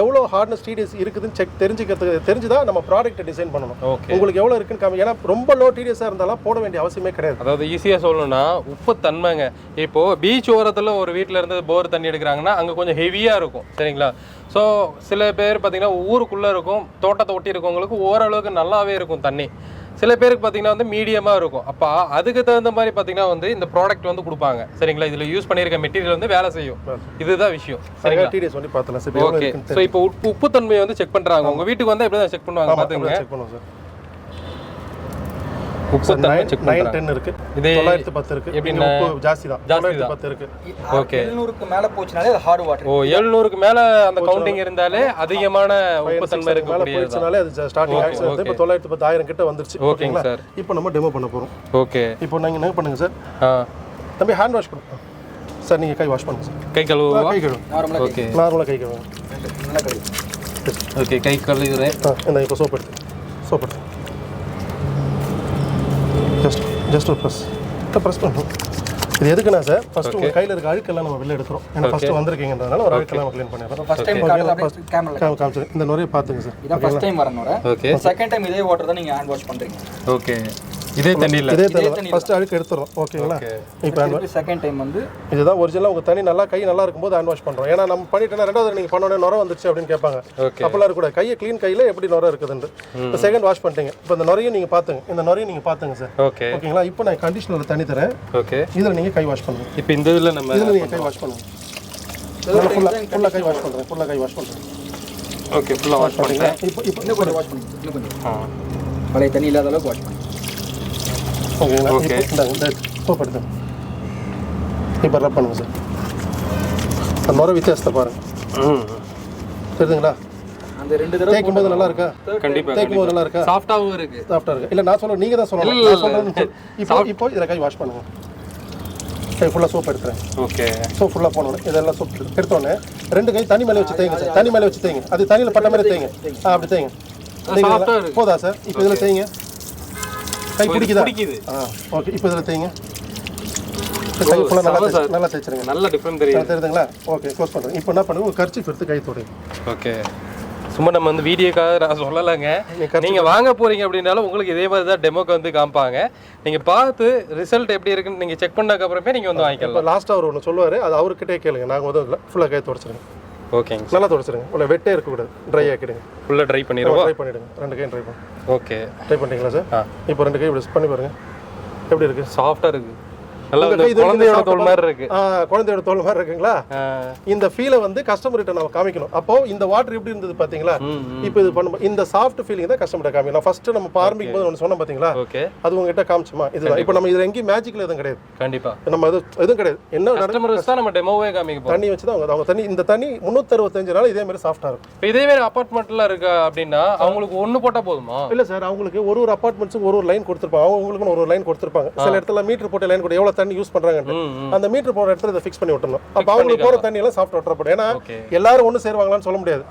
எவ்வளவு ஹார்ட்னஸ் டிடிஎஸ் இருக்குதுன்னு செக் தெரிஞ்சுக்கிறதுக்கு தெரிஞ்சுதான் நம்ம ப்ராடக்ட் டிசைன் பண்ணணும். ஓகே உங்களுக்கு எவ்வளவு இருக்குன்னு காமி ஏன்னா ரொம்ப லோ டிடிஎஸ்ஸா இருந்தாலும் போட வேண்டிய அவசியமே கிடையாது. அதாவது ஈஸியா சொல்லணும்னா உப்பு தன்மைங்க. இப்போ பீச் ஓரத்துல ஒரு வீட்ல இருந்து போர் தண்ணி எடுக்கிறாங்கன்னா அங்க கொஞ்சம் ஹெவியா இருக்கும். சரிங்களா? ஸோ சில பேர் பார்த்தீங்கன்னா ஊருக்குள்ள இருக்கும் தோட்டத்தை ஒட்டி இருக்கவங்களுக்கு ஓரளவுக்கு நல்லாவே இருக்கும் தண்ணி. சில பேருக்கு பார்த்தீங்கன்னா வந்து மீடியமாக இருக்கும். அப்போ அதுக்கு தகுந்த மாதிரி பார்த்தீங்கன்னா வந்து இந்த ப்ராடக்ட் வந்து கொடுப்பாங்க. சரிங்களா? இதில் யூஸ் பண்ணியிருக்க மெட்டீரியல் வந்து வேலை செய்யும். இதுதான் விஷயம். சரிங்களா? பார்த்தலாம் எவ்வளவு ஓகே ஸோ இப்போ உப்பு உப்பு தன்மையை வந்து செக் பண்ணுறாங்க உங்கள் வீட்டுக்கு வந்து எப்படி தான் செக் பண்ணுவாங்க பார்த்துங்க செக் பண்ணுவோம் சார் உப்பு நைன் டென் இருக்கு. இதே தொள்ளாயிரத்து பத்து இருக்கு. எப்படின்னா? உப்பு ஜாஸ்தி தான். ஜாஸ்தி. பத்து இருக்கு. ஓகே. எழுநூறுக்கு மேல போச்சுனாலே அது ஹார்ட் வாட்டர் ஓ எழுநூறுக்கு மேல அந்த கவுண்டிங் இருந்தாலே அதிகமான உப்பு தன்மை மேல இருக்கக்கூடியது போயிடுச்சுனாலே அது ஸ்டார்டிங் வந்து இப்போ தொள்ளாயிரத்து பத்து ஆயிரம் கிட்ட வந்துருச்சு. ஓகேங்களா? சார் இப்போ நம்ம டெமோ பண்ண போறோம். ஓகே இப்போ நீங்க என்ன பண்ணுங்க சார் ஆ. தம்பி ஹேண்ட் வாஷ் பண்ணுங்க சார் நீங்க கை வாஷ் பண்ணுங்க சார் கை கழுவுவா? கை கழுவு. நார்மலா ஓகே நார்மலாக கை நல்லா கழுவு. ஓகே கை கழுவுறேன். ஆ இந்த இப்போ சோப் எடுத்து. சோப் எடுத்து. ஜஸ்ட் ஒரு ப்ரெஸ் ப்ரெஸ் பண்ணணும் இது எதுக்குன்னா சார் ஃபர்ஸ்ட் உங்க கையில இருக்க அழுக்கெல்லாம் நம்ம வெளில எடுக்கிறோம். ஏன்னா ஃபர்ஸ்ட் வந்திருக்கீங்கன்றதுனால ஒரு அழுக்கெல்லாம் நம்ம க்ளீன் பண்ணிடுறோம். ஃபர்ஸ்ட் டைம் கேமரா காமிச்சு இந்த நுரையை பார்த்துங்க சார் இதான் first time okay second time இதே வாட்டர் தான் நீங்க ஹேண்ட் வாஷ் பண்றீங்க. ஓகே இதே தண்ணியில். இதே தண்ணி ஃபர்ஸ்ட் அழுக்கு எடுத்துறோம் ஓகேங்களா? இப்போ. செகண்ட் டைம் வந்து இதுதான் ஒரிஜினலாக உங்க தண்ணி நல்லா கை நல்லா இருக்கும்போது ஹேண்ட் வாஷ் பண்றோம். ஏன்னா நம்ம பண்ணிட்டோம்னா ரெண்டாவது நீங்க பண்ணோடனே நுர வந்துருச்சு அப்படின்னு கேட்பாங்க. அப்பெல்லாம் இருக்கக்கூடாது. கையை க்ளீன் கையில எப்படி நுர இருக்குதுன்னு இப்போ செகண்ட் வாஷ் பண்ணிட்டீங்க. இப்போ இந்த நுரையும் நீங்க பாத்துங்க இந்த நுரையும் நீங்க பாத்துங்க சார். ஓகே. ஓகேங்களா? இப்போ நான் கண்டிஷனர் தண்ணி தரேன். ஓகே. இதுல நீங்க கை வாஷ் பண்ணுங்க. இப்போ இந்த இதில் நம்ம இதுல நீங்க கை வாஷ் பண்ணுங்க. ஃபுல்லா ஃபுல்லா கை வாஷ் பண்றேன். ஃபுல்லா கை வாஷ் பண்றேன். ஓகே ஃபுல்லாக வாஷ் பண்ணிட்டேன். இப்போ இப்போ இன்னும் கொஞ்சம் வாஷ் பண்ணுங்க. இன்னும் கொஞ்சம். ஆ பழைய தண்ணி இல்லாத அளவுக்கு வாஷ் பண்ணுங்க இப்போ இந்தாங்க இந்த சோப் எடுத்து இப்போ ரப் பண்ணுங்க சார் அந்த நுர வித்தியாசத்தை பாருங்க. ம். தெரியுதுங்களா அந்த ரெண்டு தடவை தேய்க்கும் போது நல்லா இருக்கா கண்டிப்பாக தேய்க்கும் போது நல்லா இருக்கா சாஃப்டாகவும் இருக்கு. சாஃப்டா இருக்கு. இல்ல நான் சொல்றேன் நீங்க தான் சொல்லணும். நான் சொல்லு. இப்போ இப்போ இதை கை வாஷ் பண்ணுங்க. கை ஃபுல்லா சோப் எடுத்துறேன். ஓகே சோப் ஃபுல்லா போனோம் இதெல்லாம் சோப் எடுத்தோடனே ரெண்டு கை தண்ணி மேல வச்சு தேய்ங்க சார் தண்ணி மேல வச்சு தேய்ங்க. அது தண்ணியில பட்ட மாதிரி தேய்ங்க அப்படி தேய்ங்க. போதா சார் இப்போ இதுல தேய்ங்க. கை பிடிக்குதா? பிடிக்குது. ஆ ஓகே. இப்போ இதுல தேய்ங்க. கை ஃபுல்லா நல்லா நல்லா தேய்ச்சிருங்க. நல்ல டிஃப்ரெண்ட் தெரியுது. தெரியுதுங்களா? ஓகே க்ளோஸ் பண்ணுறேன் இப்போ என்ன பண்ணுங்க கர்ச்சி எடுத்து கை தொடைங்க ஓகே. சும்மா நம்ம வந்து வீடியோக்காக நான் சொல்லலைங்க. நீங்க நீங்க வாங்க போறீங்க அப்படின்னாலும் உங்களுக்கு இதே மாதிரி தான் டெமோக்கு வந்து காமிப்பாங்க நீங்க பார்த்து ரிசல்ட் எப்படி இருக்குன்னு நீங்க செக் பண்ணதுக்கு அப்புறமே நீங்க வந்து வாங்கிக்கலாம். லாஸ்ட்டாக அவர் ஒன்று சொல்லுவார். அது அவர்கிட்டே கேளுங்க. நாங்கள் வந்து ஃபுல்லாக கை துடைச்சிருங்க ஓகேங்க நல்லா துடைச்சிருங்க உள்ள வெட்டே இருக்கக்கூடாது. ட்ரை ஆக்கிடுங்க. ஃபுல்லாக ட்ரை பண்ணிடுவோம் ட்ரை பண்ணிடுங்க. ரெண்டு கையும் ட்ரை பண்ணு. ஓே ட்ரை பண்ணிட்டீங்களா சார் இப்போ ரெண்டு கை இப்படி பண்ணி பாருங்க. எப்படி இருக்கு? சாஃப்டாக இருக்கு. குழந்தையோட தோல் மாதிரி இருக்கு. குழந்தையோட தோல் மாதிரி இருக்குங்களா? இந்த ஃபீலை வந்து கஸ்டமர்கிட்ட நம்ம காமிக்கணும். அப்போ இந்த வாட்டர் எப்படி இருந்தது பாத்தீங்களா. இப்போ இது பண்ணும் இந்த சாஃப்ட் ஃபீலிங் தான் கஸ்டமர்கிட்ட காமிக்கணும். ஃபர்ஸ்ட் நம்ம ஆரம்பிக்கும் போது ஒன்று சொன்னோம் பாத்தீங்களா? ஓகே அது உங்ககிட்ட காமிச்சோமா? இதுதான் இப்போ நம்ம இதுல எங்கேயும் மேஜிக்ல எதுவும் கிடையாது. கண்டிப்பா. நம்ம அது எதுவும் கிடையாது. என்ன தான் நம்ம டெமோவே காமிக்க தண்ணி வச்சு தான் அவங்க அவங்க தண்ணி இந்த தண்ணி முந்நூற்றறுபத்தஞ்சு நாள் இதே மாதிரி சாஃப்டா இருக்கும். இப்போ இதே மாதிரி அபார்ட்மெண்ட்ல இருக்கா அப்படின்னா அவங்களுக்கு ஒண்ணு போட்டா போதுமா? இல்ல சார் அவங்களுக்கு ஒரு ஒரு அபார்ட்மெண்ட்ஸும் ஒரு ஒரு லைன் கொடுத்துருப்பாங்க. அவங்களுக்கும் ஒரு ஒரு லைன் கொடுத்துருப்பாங்க. சில இடத்துல மீட்டர் போட்டு லைன் கூட எவ்வளவு தண்ணி யூஸ் ம். அந்த மீட்டர் போற இடத்துல இதை ஃபிக்ஸ் பண்ணி விட்டுறணும். அப்ப அவங்களுக்கு போற தண்ணி எல்லாம் சாஃப்ட் வாட்டர் போடும் ஏன்னா எல்லாரும் ஒண்ணு சேருவாங்களான்னு சொல்ல முடியாது.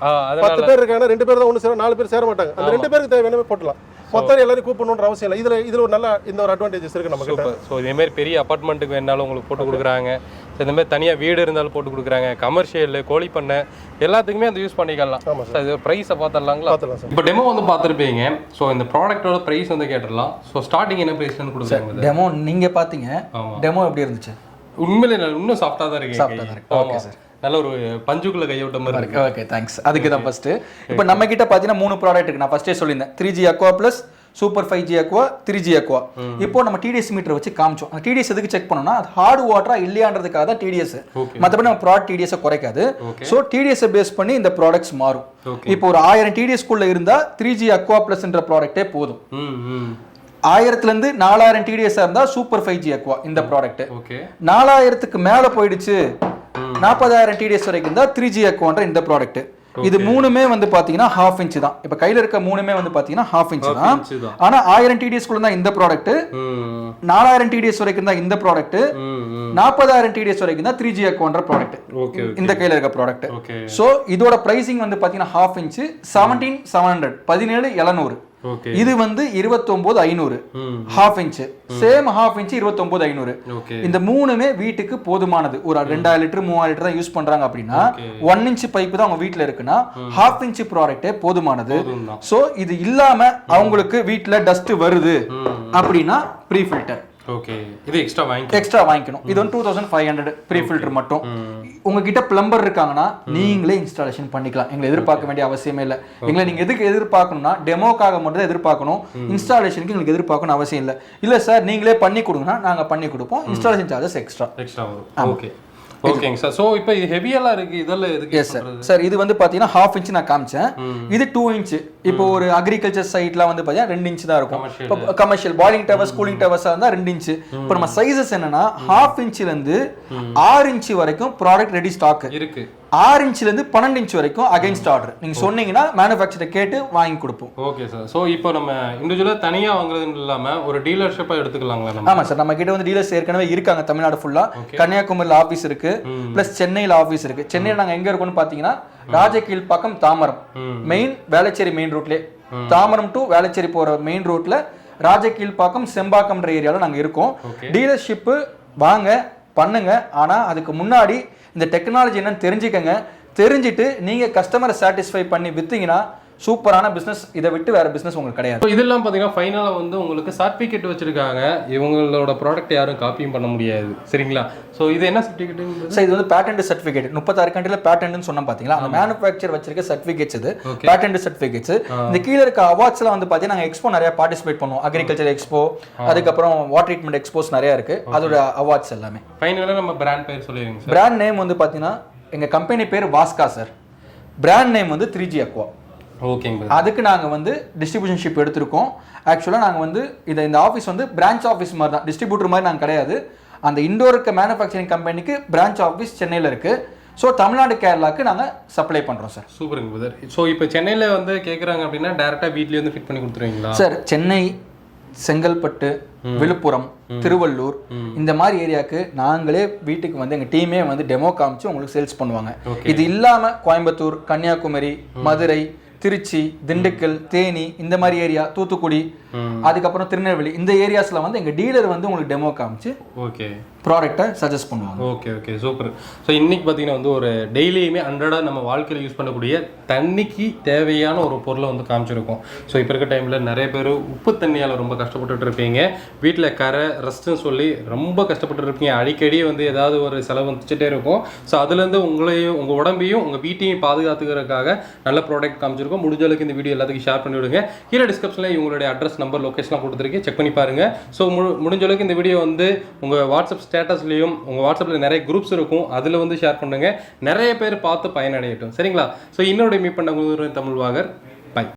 பத்து பேர் இருக்காங்கன்னா ரெண்டு பேர் தான் ஒண்ணு சேரும் நாலு பேர் சேர மாட்டாங்க. அந்த ரெண்டு பேருக்கு தேவையான போட்டலாம். மொத்தம் எல்லாரும் கூப்பிடணுன்ற அவசியம் இல்லை. இதுல இதுல ஒரு நல்ல இந்த ஒரு அட்வான்டேஜஸ் இருக்கு சூப்பர் ஸோ இதே மாதிரி பெரிய அப்பார்ட்மெண்ட்டுக்கு வேணாலும் உங்களுக்கு போட்டு கொடுக்குறாங்க. இந்த மாதிரி தனியாக வீடு இருந்தாலும் போட்டு கொடுக்குறாங்க. கமர்ஷியல் கோழி பண்ணை எல்லாத்துக்குமே அந்த யூஸ் பண்ணிக்கலாம். இது ப்ரைஸை பார்த்துடலாங்களா? பார்த்துலாம் சார் இப்போ டெமோ வந்து பார்த்துருப்பீங்க. ஸோ இந்த ப்ராடக்ட்டோட ப்ரைஸ் வந்து கேட்டுடலாம். ஸோ ஸ்டார்டிங் என்ன ப்ரைஸ்னு கொடுக்குறாங்க டெமோ நீங்க பாத்தீங்க ஆமா. டெமோ எப்படி இருந்துச்சு? உண்மையிலே நல்ல- இன்னும் சாஃப்டாக தான் இருக்கு ஆ தான் இருக்கு. Okay, sir. நல்ல ஒரு பஞ்சுக்குள்ள கையோட்ட மாதிரி இருக்கு. ஓகே தேங்க்ஸ் அதுக்கு தான் ஃபர்ஸ்ட் இப்போ நம்ம கிட்ட பார்த்தீங்கன்னா மூணு ப்ராடக்ட் இருக்கு. நான் ஃபர்ஸ்டே சொல்லியிருந்தேன். Three G aqua plus super five G aqua three G aqua இப்போ நம்ம டிடிஎஸ் மீட்டர் வச்சு காமிச்சோம். அந்த டிடிஎஸ் எதுக்கு செக் பண்ணோம்னா அது ஹார்ட் வாட்டரா இல்லையான்றதுக்காக தான் டிடிஎஸ். மற்றபடி நம்ம ப்ராடக்ட் டிடிஎஸ் குறைக்காது. ஸோ டிடிஎஸ் பேஸ் பண்ணி இந்த ப்ராடக்ட்ஸ் மாறும். இப்போ ஒரு ஆயிரம் டிடிஎஸ் குள்ள இருந்தா த்ரீ ஜி அக்வா ப்ளஸ்ன்ற ப்ராடக்ட்டே போதும். ம் ம் ஆயிரத்துல இருந்து நாலாயிரம் டிடிஎஸ் இருந்தா சூப்பர் ஃபைவ் ஜி அக்வா இந்த ப்ராடக்ட் நாலாயிரத்துக்கு மேல போயிடுச்சு. நாற்பதாயிரம் டிடிஎஸ் வரைக்கும் தான் த்ரீ ஜி அக்கௌண்ட் இந்த ப்ராடக்ட் இது மூணுமே வந்து பாத்தீங்கன்னா ஹாஃப் இன்ச் தான். இப்ப கையில இருக்க மூணுமே வந்து பாத்தீங்கன்னா ஹாஃப் இன்ச் தான். ஆனா ஆயிரம் டிடிஎஸ் குள்ள தான் இந்த ப்ராடக்ட் நாலாயிரம் டிடிஎஸ் வரைக்கும் தான் இந்த ப்ராடக்ட் நாற்பதாயிரம் டிடிஎஸ் வரைக்கும் தான் த்ரீ ஜி அக்கௌண்ட் ப்ராடக்ட் இந்த கையில இருக்க ப்ராடக்ட் சோ இதோட பிரைசிங் வந்து பாத்தீங்கன்னா half inch seventeen seven hundred பதினேழு எழுநூறு. இது வந்து இருபத்தொன்பது ஐநூறு. Half inch same half inch இருபத்தொன்பது ஐநூறு. இந்த மூணுமே வீட்டுக்கு போதுமானது. ஒரு ரெண்டாயிரம் லிட்டர் மூவாயிரம் லிட்டர் தான் யூஸ் பண்றாங்க அப்படின்னா ஒன் இன்ச் பைப் தான் அவங்க வீட்ல இருக்குன்னா ஹாஃப் இன்ச் ப்ராடக்டே போதுமானது. சோ இது இல்லாம அவங்களுக்கு வீட்ல டஸ்ட் வருது அப்படின்னா ப்ரீ ஃபில்டர் ஓகே இது எக்ஸ்ட்ரா வாங்கி எக்ஸ்ட்ரா வாங்கிக்கணும். இது வந்து two thousand five hundred pre filter மட்டும். உங்ககிட்ட பிளம்பர் இருக்காங்கன்னா நீங்களே இன்ஸ்டாலேஷன் பண்ணிக்கலாம். எங்களை எதிர்பார்க்க வேண்டிய அவசியமே இல்லை. எங்களை நீங்க எதுக்கு எதிர்பார்க்கணும்னா டெமோக்காக மட்டும் தான் எதிர்பார்க்கணும் இன்ஸ்டாலேஷனுக்கு எங்களுக்கு எதிர்பார்க்கணும் அவசியம் இல்லை. இல்ல சார் நீங்களே பண்ணி கொடுங்கன்னா நாங்க பண்ணி கொடுப்போம். இன்ஸ்டாலேஷன் சார்ஜஸ் எக்ஸ்ட்ரா எக்ஸ்ட்ரா வரும். ஓகே ஓகேங்க சார் ஸோ இப்போ இது ஹெவியெல்லாம் இருக்கு. இதெல்லாம் எதுக்கு எஸ் சார் சார் இது வந்து பார்த்தீங்கன்னா ஹாஃப் இன்ச் நான் காமிச்சேன். இது டூ இன்ச் இப்போ ஒரு அக்ரிகல்ச்சர் சைட்லாம் வந்து பார்த்தீங்கன்னா ரெண்டு இன்ச் தான் இருக்கும். இப்போ கமர்ஷியல் பாயிலிங் டவர்ஸ் கூலிங் டவர்ஸாக இருந்தால் ரெண்டு இன்ச் இப்போ நம்ம சைஸஸ் என்னன்னா ஹாஃப் இன்ச்லேருந்து ஆறு இன்ச் வரைக்கும் ப்ராடக்ட் ரெடி ஸ்டாக் இருக்கு. ஆறு இன்ச்லேருந்து பன்னெண்டு இன்ச் வரைக்கும் அகைன்ஸ்ட் ஆர்டர் நீங்க சொன்னீங்கன்னா மேனுஃபேக்சரை கேட்டு வாங்கி கொடுப்போம். ஓகே சார் ஸோ இப்போ நம்ம இண்டிவிஜுவலாக தனியாக வாங்குறதுன்னு இல்லாமல் ஒரு டீலர்ஷிப்பாக எடுத்துக்கலாங்களா நம்ம? ஆமா சார் நம்ம கிட்ட வந்து டீலர்ஸ் ஏற்கனவே இருக்காங்க தமிழ்நாடு ஃபுல்லா கன்னியாகுமரியில் ஆஃபீஸ் இருக்கு. பிளஸ் சென்னையில் ஆஃபீஸ் இருக்கு. சென்னையில் நாங்க எங்க இருக்கோம்னு பாத்தீங்கன்னா Rajakilpakkam Tambaram. Main Velachery main ரூட்லேயே தாமரம் டு வேளச்சேரி போற மெயின் ரூட்ல ராஜகீழ் பாக்கம் செம்பாக்கம்ன்ற ஏரியாவில் நாங்க இருக்கோம். டீலர்ஷிப்பு வாங்க பண்ணுங்க. ஆனா அதுக்கு முன்னாடி இந்த டெக்னாலஜி என்னன்னு தெரிஞ்சுக்கங்க. தெரிஞ்சுட்டு நீங்கள் கஸ்டமரை சாட்டிஸ்ஃபை பண்ணி விற்றீங்கன்னா சூப்பரான பிசினஸ் இதை விட்டு வேற பிசினஸ் உங்களுக்கு கிடையாது. இதெல்லாம் பார்த்தீங்கன்னா ஃபைனலாக வந்து உங்களுக்கு சர்டிஃபிகேட் வச்சிருக்காங்க. இவங்களோட ப்ராடக்ட் யாரும் காப்பியும் பண்ண முடியாது. சரிங்களா? ஸோ இது என்ன சர்டிஃபிகேட்டுங்கிறது சார் இது வந்து பேட்டன்ட் சர்டிஃபிகேட் முப்பத்தாறு கண்ட்ரியில் பேட்டன்ட்னு சொன்னோம் பாத்தீங்களா? அந்த மேனுஃபேக்சர் வச்சிருக்க சர்டிஃபிகேட்ஸ் இது. பேட்டன்ட் சர்டிஃபிகேட்ஸ் இந்த கீழே இருக்க அவார்ட்ஸ்லாம் வந்து பார்த்தீங்கன்னா நாங்கள் எக்ஸ்போ நிறைய பார்ட்டிசிபேட் பண்ணுவோம். அக்ரிகல்ச்சர் எக்ஸ்போ அதுக்கப்புறம் வாட்டர் ட்ரீட்மெண்ட் எக்ஸ்போஸ் நிறைய இருக்கு. அதோட அவார்ட்ஸ் எல்லாமே. ஃபைனலாக நம்ம பிராண்ட் பேர் சொல்லிடுங்க பிராண்ட் நேம் வந்து பார்த்தீங்கன்னா எங்க கம்பெனி பேர் வாஸ்கா சார் பிராண்ட் நேம் வந்து த்ரீ ஜி அக்வா ஓகேங்க அதுக்கு நாங்கள் வந்து டிஸ்ட்ரிபியூஷன் ஷிப் எடுத்திருக்கோம் ஆக்சுவலாக நாங்கள் வந்து இதை இந்த ஆஃபீஸ் வந்து பிரான்ச் ஆஃபீஸ் மாதிரி தான். டிஸ்ட்ரிபியூட்டர் மாதிரி நாங்கள் கிடையாது. அந்த இண்டோர் இருக்க மேனுஃபேக்சரிங் கம்பெனிக்கு பிரான்ச் ஆஃபீஸ் சென்னையில் இருக்குது ஸோ தமிழ்நாடு கேரளாக்கு நாங்கள் சப்ளை பண்ணுறோம் சார் சூப்பருங்க பிரதர் ஸோ இப்போ சென்னையில் வந்து கேட்குறாங்க அப்படின்னா டேரெக்டாக வீட்லேயே வந்து ஃபிட் பண்ணி கொடுத்துருவீங்களா? சார் சென்னை செங்கல்பட்டு விழுப்புரம் திருவள்ளூர் இந்த மாதிரி ஏரியாவுக்கு நாங்களே வீட்டுக்கு வந்து எங்கள் டீமே வந்து டெமோ காமிச்சு உங்களுக்கு சேல்ஸ் பண்ணுவாங்க. இது இல்லாமல் கோயம்புத்தூர் கன்னியாகுமரி மதுரை திருச்சி திண்டுக்கல் தேனி இந்த மாதிரி ஏரியா தூத்துக்குடி அதுக்கப்புறம் திருநெல்வேலி. இந்த ஏரியாஸ்ல வந்து எங்க டீலர் வந்து உங்களுக்கு டெமோ காமிச்சு ஓகே ப்ராடக்ட்டை சஜஸ்ட் பண்ணுவாங்க. Okay okay super. ஸோ இன்றைக்கி பார்த்தீங்கன்னா வந்து ஒரு டெய்லியுமே அன்றாட நம்ம வாழ்க்கையில் யூஸ் பண்ணக்கூடிய தண்ணிக்கு தேவையான ஒரு பொருளை வந்து காமிச்சிருக்கோம். ஸோ இப்போ இருக்க டைமில் நிறைய பேர் உப்பு தண்ணியால் ரொம்ப கஷ்டப்பட்டுட்டு இருப்பீங்க. வீட்டில் கரை ரெஸ்ட்னு சொல்லி ரொம்ப கஷ்டப்பட்டு இருப்பீங்க. அடிக்கடி வந்து ஏதாவது ஒரு செலவு வந்துச்சுட்டே இருக்கும். ஸோ அதுலேருந்து உங்களையும் உங்கள் உடம்பையும் உங்கள் வீட்டையும் பாதுகாத்துக்கிறதுக்காக நல்ல ப்ராடக்ட் காமிச்சிருக்கோம். முடிஞ்ச அளவுக்கு இந்த வீடியோ எல்லாத்துக்கும் ஷேர் பண்ணி விடுங்க. கீழே டிஸ்கிரிப்ஷனில் இவங்களுடைய அட்ரஸ் நம்பர் லொக்கேஷன்லாம் கொடுத்துருக்கேன். செக் பண்ணி பாருங்கள் ஸோ முடிஞ்ச அளவுக்கு இந்த வீடியோ வந்து உங்கள் வாட்ஸ்அப் ஸ்டேட்டஸ்லேயும் உங்கள் வாட்ஸ்அப்பில் நிறைய குரூப்ஸ் இருக்கும். அதில் வந்து ஷேர் பண்ணுங்கள் நிறைய பேர் பார்த்து பயனடையட்டும். சரிங்களா? ஸோ இன்னொரு மீட் பண்ண தமிழ் வாகர்